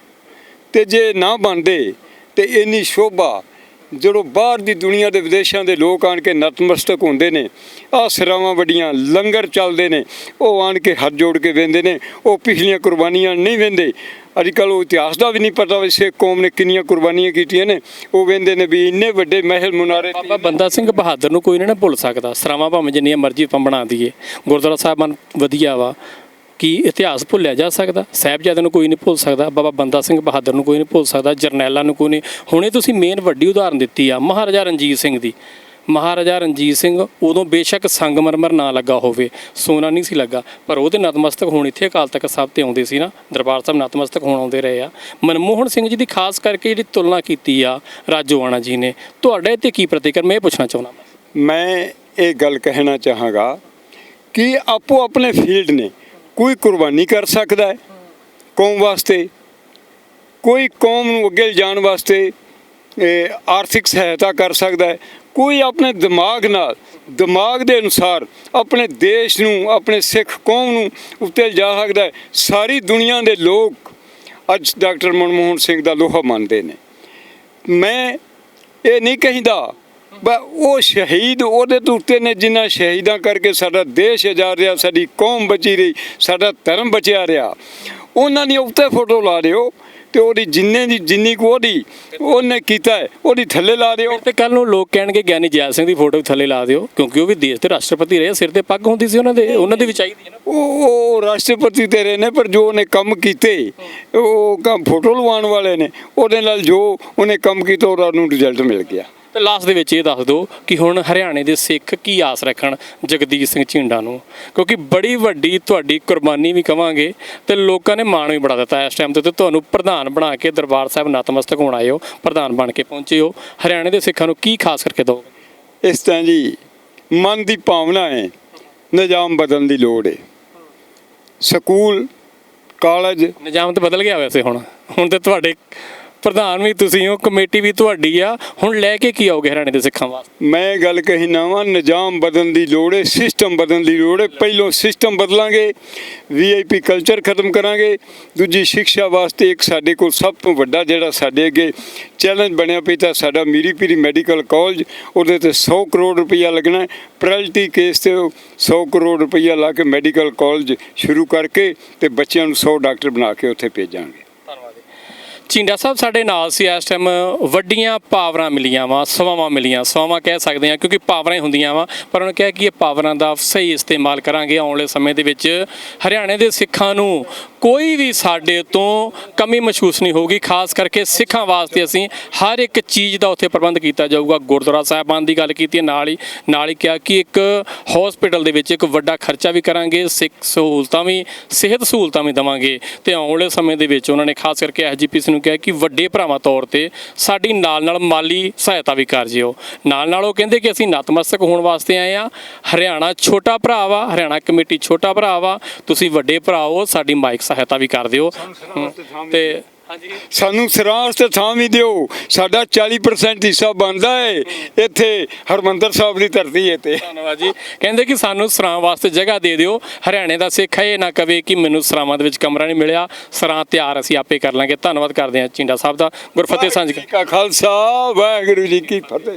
ਤੇ ਜੇ ਨਾ ਬਣਦੇ ਤੇ ਇੰਨੀ ਸ਼ੋਭਾ ਜਦੋਂ ਬਾਹਰ ਦੀ ਦੁਨੀਆ ਦੇ ਵਿਦੇਸ਼ਾਂ ਦੇ ਲੋਕ ਆਣ ਕੇ ਨਤਮਸਤਕ ਹੁੰਦੇ ਨੇ, ਆਹ ਸਰਾਵਾਂ ਵੱਡੀਆਂ ਲੰਗਰ ਚੱਲਦੇ ਨੇ, ਉਹ ਆਣ ਕੇ ਹੱਥ ਜੋੜ ਕੇ ਵੇਂਦੇ ਨੇ, ਉਹ ਪਿਛਲੀਆਂ ਕੁਰਬਾਨੀਆਂ ਨਹੀਂ ਵੇਂਦੇ। ਅੱਜ ਕੱਲ੍ਹ ਉਹ ਇਤਿਹਾਸ ਦਾ ਵੀ ਨਹੀਂ ਪਤਾ ਵੀ ਸਿੱਖ ਕੌਮ ਨੇ ਕਿੰਨੀਆਂ ਕੁਰਬਾਨੀਆਂ ਕੀਤੀਆਂ ਨੇ। ਉਹ ਵੇਂਦੇ ਨੇ ਵੀ ਇੰਨੇ ਵੱਡੇ ਮਹਿਲ ਮੁਨਾਰੇ ਬਾਬਾ ਬੰਦਾ ਸਿੰਘ ਬਹਾਦਰ ਨੂੰ ਕੋਈ ਨਹੀਂ ਨਾ ਭੁੱਲ ਸਕਦਾ। ਸਰਾਵਾਂ ਭਾਵੇਂ ਜਿੰਨੀਆਂ ਮਰਜ਼ੀ ਆਪਾਂ ਬਣਾ ਦਈਏ। ਗੁਰਦੁਆਰਾ ਸਾਹਿਬ ਮਨ ਵਧੀਆ ਵਾ। ਕੀ ਇਤਿਹਾਸ ਭੁੱਲਿਆ ਜਾ ਸਕਦਾ? ਸਾਹਿਬਜ਼ਾਦਿਆਂ ਨੂੰ ਕੋਈ ਨਹੀਂ ਭੁੱਲ ਸਕਦਾ, ਬਾਬਾ ਬੰਦਾ ਸਿੰਘ ਬਹਾਦਰ ਨੂੰ ਕੋਈ ਨਹੀਂ ਭੁੱਲ ਸਕਦਾ, ਜਰਨੈਲਾਂ ਨੂੰ ਕੋਈ ਨਹੀਂ। ਹੁਣੇ ਤੁਸੀਂ ਮੇਨ ਵੱਡੀ ਉਦਾਹਰਨ ਦਿੱਤੀ ਆ, ਮਹਾਰਾਜਾ ਰਣਜੀਤ ਸਿੰਘ ਦੀ। ਮਹਾਰਾਜਾ ਰਣਜੀਤ ਸਿੰਘ ਉਦੋਂ ਬੇਸ਼ੱਕ ਸੰਗਮਰਮਰ ਨਾ ਲੱਗਾ ਹੋਵੇ, ਸੋਨਾ ਨਹੀਂ ਸੀ ਲੱਗਾ, ਪਰ ਉਹਦੇ ਨਤਮਸਤਕ ਹੋਣ ਇੱਥੇ ਅਕਾਲ ਤਖਤ ਸਾਹਿਬ ਤੇ ਆਉਂਦੇ ਸੀ ਨਾ, ਦਰਬਾਰ ਸਾਹਿਬ ਨਤਮਸਤਕ ਹੋਣ ਆਉਂਦੇ ਰਹੇ ਆ। ਮਨਮੋਹਨ ਸਿੰਘ ਜੀ ਦੀ ਖਾਸ ਕਰਕੇ ਜਿਹੜੀ ਤੁਲਨਾ ਕੀਤੀ ਆ ਰਾਜੋਆਣਾ ਜੀ ਨੇ, ਤੁਹਾਡੇ ਤੇ ਕੀ ਪ੍ਰਤੀਕਰਮ, ਮੈਂ ਇਹ ਪੁੱਛਣਾ ਚਾਹੁੰਦਾ ਮੈਂ ਇਹ ਗੱਲ ਕਹਿਣਾ ਚਾਹਾਂਗਾ ਕਿ ਆਪੋ ਆਪਣੇ ਫੀਲਡ ਨੇ ਕੋਈ ਕੁਰਬਾਨੀ ਕਰ ਸਕਦਾ ਹੈ ਕੌਮ ਵਾਸਤੇ, ਕੋਈ ਕੌਮ ਨੂੰ ਅੱਗੇ ਲਿਜਾਣ ਵਾਸਤੇ ਆਰਥਿਕ ਸਹਾਇਤਾ ਕਰ ਸਕਦਾ ਹੈ। ਕੋਈ ਆਪਣੇ ਦਿਮਾਗ ਨਾਲ, ਦਿਮਾਗ ਦੇ ਅਨੁਸਾਰ ਆਪਣੇ ਦੇਸ਼ ਨੂੰ, ਆਪਣੇ ਸਿੱਖ ਕੌਮ ਨੂੰ ਉੱਤੇ ਲਿਜਾ ਸਕਦਾ ਹੈ। ਸਾਰੀ ਦੁਨੀਆ ਦੇ ਲੋਕ ਅੱਜ ਡਾਕਟਰ ਮਨਮੋਹਨ ਸਿੰਘ ਦਾ ਲੋਹਾ ਮੰਨਦੇ ਨੇ। ਮੈਂ ਇਹ ਨਹੀਂ ਕਹਿੰਦਾ ਉਹ ਸ਼ਹੀਦ ਉਹਦੇ ਤੋਂ ਉੱਤੇ ਨੇ ਜਿਨ੍ਹਾਂ ਸ਼ਹੀਦਾਂ ਕਰਕੇ ਸਾਡਾ ਦੇਸ਼ ਆਜ਼ਾਦ ਰਿਹਾ ਸਾਡੀ ਕੌਮ ਬਚੀ ਰਹੀ ਸਾਡਾ ਧਰਮ ਬਚਿਆ ਰਿਹਾ। ਉਹਨਾਂ ਦੀ ਉੱਤੇ ਫੋਟੋ ਲਾ ਦਿਓ ਤੇ ਉਹਦੀ ਜਿੰਨੇ ਦੀ ਜਿੰਨੀ ਕੁ ਉਹਦੀ ਉਹਨੇ ਕੀਤਾ ਹੈ ਉਹਦੀ ਥੱਲੇ ਲਾ ਦਿਓ। ਤੇ ਕੱਲ ਨੂੰ ਲੋਕ ਕਹਿਣਗੇ ਗਿਆਨੀ ਜੈਲ ਸਿੰਘ ਦੀ ਫੋਟੋ ਥੱਲੇ ਲਾ ਦਿਓ ਕਿਉਂਕਿ ਉਹ ਵੀ ਦੇਸ਼ ਦੇ ਰਾਸ਼ਟਰਪਤੀ ਰਹੇ ਸਿਰ ਤੇ ਪੱਗ ਹੁੰਦੀ ਸੀ ਉਹਨਾਂ ਦੇ ਉਹਨਾਂ ਦੀ ਵੀ ਚਾਹੀਦੀ ਹੈ ਨਾ। ਉਹ ਰਾਸ਼ਟਰਪਤੀ ਤੇਰੇ ਨੇ ਪਰ ਜੋ ਉਹਨੇ ਕੰਮ ਕੀਤੇ ਉਹ ਕੰਮ ਫੋਟੋ ਲਵਾਉਣ ਵਾਲੇ ਨੇ ਉਹਦੇ ਨਾਲ ਜੋ ਉਹਨੇ ਕੰਮ ਕੀਤਾ ਉਹਦਾ ਨੂੰ ਰਿਜ਼ਲਟ ਮਿਲ ਗਿਆ। ਤੇ ਲਾਸਟ ਦੇ ਵਿੱਚ ਇਹ ਦੱਸ ਦਿਓ ਕਿ ਹੁਣ ਹਰਿਆਣੇ ਦੇ ਸਿੱਖ ਕੀ ਆਸ ਰੱਖਣ ਜਗਦੀਸ਼ ਸਿੰਘ ਝਿੰਡਾ ਨੂੰ? ਕਿਉਂਕਿ ਬੜੀ ਵੱਡੀ ਤੁਹਾਡੀ ਕੁਰਬਾਨੀ ਵੀ ਕਵਾਂਗੇ ਤੇ ਲੋਕਾਂ ਨੇ ਮਾਣ ਵੀ ਬੜਾ ਦਿੱਤਾ ਇਸ ਟਾਈਮ ਤੇ ਤੁਹਾਨੂੰ ਪ੍ਰਧਾਨ ਬਣਾ ਕੇ ਦਰਬਾਰ ਸਾਹਿਬ ਨਤਮਸਤਕ ਹੋਣ ਆਏ ਹੋ ਪ੍ਰਧਾਨ ਬਣ ਕੇ ਪਹੁੰਚੇ ਹੋ। ਹਰਿਆਣੇ ਦੇ ਸਿੱਖਾਂ ਨੂੰ ਕੀ ਖਾਸ ਕਰਕੇ ਦਿਓਗੇ ਇਸ ਤਰ੍ਹਾਂ ਜੀ ਮਨ ਦੀ ਭਾਵਨਾ ਹੈ ਨਿਜ਼ਾਮ ਬਦਲਣ ਦੀ ਲੋੜ ਹੈ। ਸਕੂਲ ਕਾਲਜ ਨਿਜ਼ਾਮ ਤਾਂ ਬਦਲ ਗਿਆ ਵੈਸੇ ਹੁਣ। ਹੁਣ ਤੇ ਤੁਹਾਡੇ ਪ੍ਰਧਾਨ ਵੀ ਤੁਸੀਂ ਹੋ, ਕਮੇਟੀ ਵੀ ਤੁਹਾਡੀ ਆ। ਹੁਣ ਲੈ ਕੇ ਕੀ ਆਓਗੇ ਹਰਿਆਣੇ ਦੇ ਸਿੱਖਾਂ ਵਾਸਤੇ? ਮੈਂ ਇਹ ਗੱਲ ਕਹੀ ਨਾ ਵਾਂ, ਨਿਜ਼ਾਮ ਬਦਲਣ ਦੀ ਲੋੜ ਹੈ ਸਿਸਟਮ ਬਦਲਣ ਦੀ ਲੋੜ ਹੈ ਪਹਿਲੋਂ ਸਿਸਟਮ ਬਦਲਾਂਗੇ ਵੀਆਈਪੀ ਕਲਚਰ ਖਤਮ ਕਰਾਂਗੇ। ਦੂਜੀ ਸਿੱਖਿਆ ਵਾਸਤੇ ਇੱਕ ਸਾਡੇ ਕੋਲ ਸਭ ਤੋਂ ਵੱਡਾ ਜਿਹੜਾ ਸਾਡੇ ਅੱਗੇ ਚੈਲੰਜ ਬਣਿਆ ਪਈ ਤਾਂ ਸਾਡਾ ਮੀਰੀ ਪੀਰੀ ਮੈਡੀਕਲ ਕਾਲਜ, ਉਹਦੇ ਤੇ 100 ਕਰੋੜ ਰੁਪਈਆ ਲੱਗਣਾ ਹੈ। ਪ੍ਰਾਇਲਟੀ ਕੇਸ ਤੇ 100 ਕਰੋੜ ਰੁਪਈਆ ਲਾ ਕੇ ਮੈਡੀਕਲ ਕਾਲਜ ਸ਼ੁਰੂ ਕਰਕੇ ਤੇ ਬੱਚਿਆਂ ਨੂੰ 100 ਡਾਕਟਰ ਬਣਾ ਕੇ ਉੱਥੇ ਭੇਜਾਂਗੇ। ਚਿੰਡਾ ਸਾਹਿਬ, ਸਾਡੇ ਨਾਲ ਸੀ ਇਸ ਟਾਈਮ ਵੱਡੀਆਂ ਪਾਵਰਾਂ ਮਿਲੀਆਂ ਵਾ, ਸਵਾਵਾਂ ਮਿਲੀਆਂ। ਸਵਾਵਾਂ ਕਹਿ ਸਕਦੇ ਆ ਕਿਉਂਕਿ ਪਾਵਰਾਂ ਹੀ ਹੁੰਦੀਆਂ ਵਾ, ਪਰ ਉਹਨੇ ਕਿਹਾ ਕਿ ਇਹ ਪਾਵਰਾਂ ਦਾ ਸਹੀ ਇਸਤੇਮਾਲ ਕਰਾਂਗੇ ਆਉਣ ਵਾਲੇ ਸਮੇਂ ਦੇ ਵਿੱਚ। ਹਰਿਆਣੇ ਦੇ ਸਿੱਖਾਂ ਨੂੰ ਕੋਈ ਵੀ ਸਾਡੇ ਤੋਂ ਕਮੀ ਮਹਿਸੂਸ ਨਹੀਂ ਹੋਊਗੀ, ਖਾਸ ਕਰਕੇ ਸਿੱਖਾਂ ਵਾਸਤੇ ਅਸੀਂ ਹਰ ਇੱਕ ਚੀਜ਼ ਦਾ ਉੱਥੇ ਪ੍ਰਬੰਧ ਕੀਤਾ ਜਾਊਗਾ। ਗੁਰਦੁਆਰਾ ਸਾਹਿਬਾਨ ਦੀ ਗੱਲ ਕੀਤੀ ਹੈ, ਨਾਲ ਹੀ ਨਾਲ ਹੀ ਕਿਹਾ ਕਿ ਇੱਕ ਹਸਪੀਟਲ ਦੇ ਵਿੱਚ ਇੱਕ ਵੱਡਾ ਖਰਚਾ ਵੀ ਕਰਾਂਗੇ, ਸਿੱਖ ਸਹੂਲਤਾਂ ਵੀ ਸਿਹਤ ਸਹੂਲਤਾਂ ਵੀ ਦਵਾਂਗੇ। ਤੇ ਆਉਣ ਵਾਲੇ ਸਮੇਂ ਦੇ ਵਿੱਚ ਉਹਨਾਂ ਨੇ ਖਾਸ ਕਰਕੇ ਐਸਜੀਪੀਸੀ ਨੂੰ ਕਿਹਾ ਕਿ ਵੱਡੇ ਭਰਾਵਾਂ ਤੌਰ ਤੇ ਸਾਡੀ ਨਾਲ ਨਾਲ ਮਾਲੀ ਸਹਾਇਤਾ ਵੀ ਕਰ ਜਿਓ। ਨਾਲ ਨਾਲ ਉਹ ਕਹਿੰਦੇ ਕਿ ਅਸੀਂ ਨਤਮਸਤਕ ਹੋਣ ਵਾਸਤੇ ਆਏ ਆ ਹਰਿਆਣਾ ਛੋਟਾ ਭਰਾ ਵਾ ਹਰਿਆਣਾ ਕਮੇਟੀ ਛੋਟਾ ਭਰਾ ਵਾ। ਤੁਸੀਂ ਵੱਡੇ ਭਰਾ ਹੋ ਸਾਡੀ ਮਾਈਕ ਸਹਾਇਤਾ ਵੀ ਕਰ ਦਿਓ। ਤੇ ਸਾਨੂੰ ਸਰਾਂ ਤੇ ਥਾਂ ਵੀ ਦਿਓ। ਸਾਡਾ 40% ਹਿੱਸਾ ਬਣਦਾ ਹੈ ਇੱਥੇ ਹਰਮੰਦਰ ਸਾਹਿਬ ਦੀ ਧਰਤੀ ਹੈ ਤੇ ਧੰਨਵਾਦ ਜੀ। ਕਹਿੰਦੇ ਕਿ ਸਾਨੂੰ ਸਰਾਂ ਵਾਸਤੇ ਜਗ੍ਹਾ ਦੇ ਦਿਓ। ਹਰਿਆਣੇ ਦਾ ਸਿੱਖ ਇਹ ਨਾ ਕਵੇ ਕਿ ਮੈਨੂੰ ਸਰਾਵਾਂ ਦੇ ਵਿੱਚ ਕਮਰਾ ਨਹੀਂ ਮਿਲਿਆ। ਸਰਾਂ ਤਿਆਰ ਅਸੀਂ ਆਪੇ ਕਰ ਲਾਂਗੇ। ਧੰਨਵਾਦ ਕਰਦੇ ਹਾਂ ਚਿੰਡਾ ਸਾਹਿਬ ਦਾ। ਗੁਰਫਤਿਹ ਸਾਂਝ ਵਾਹਿਗੁਰੂ ਜੀ ਕਾ ਖਾਲਸਾ ਵਾਹਿਗੁਰੂ ਜੀ ਕੀ ਫਤਿਹ।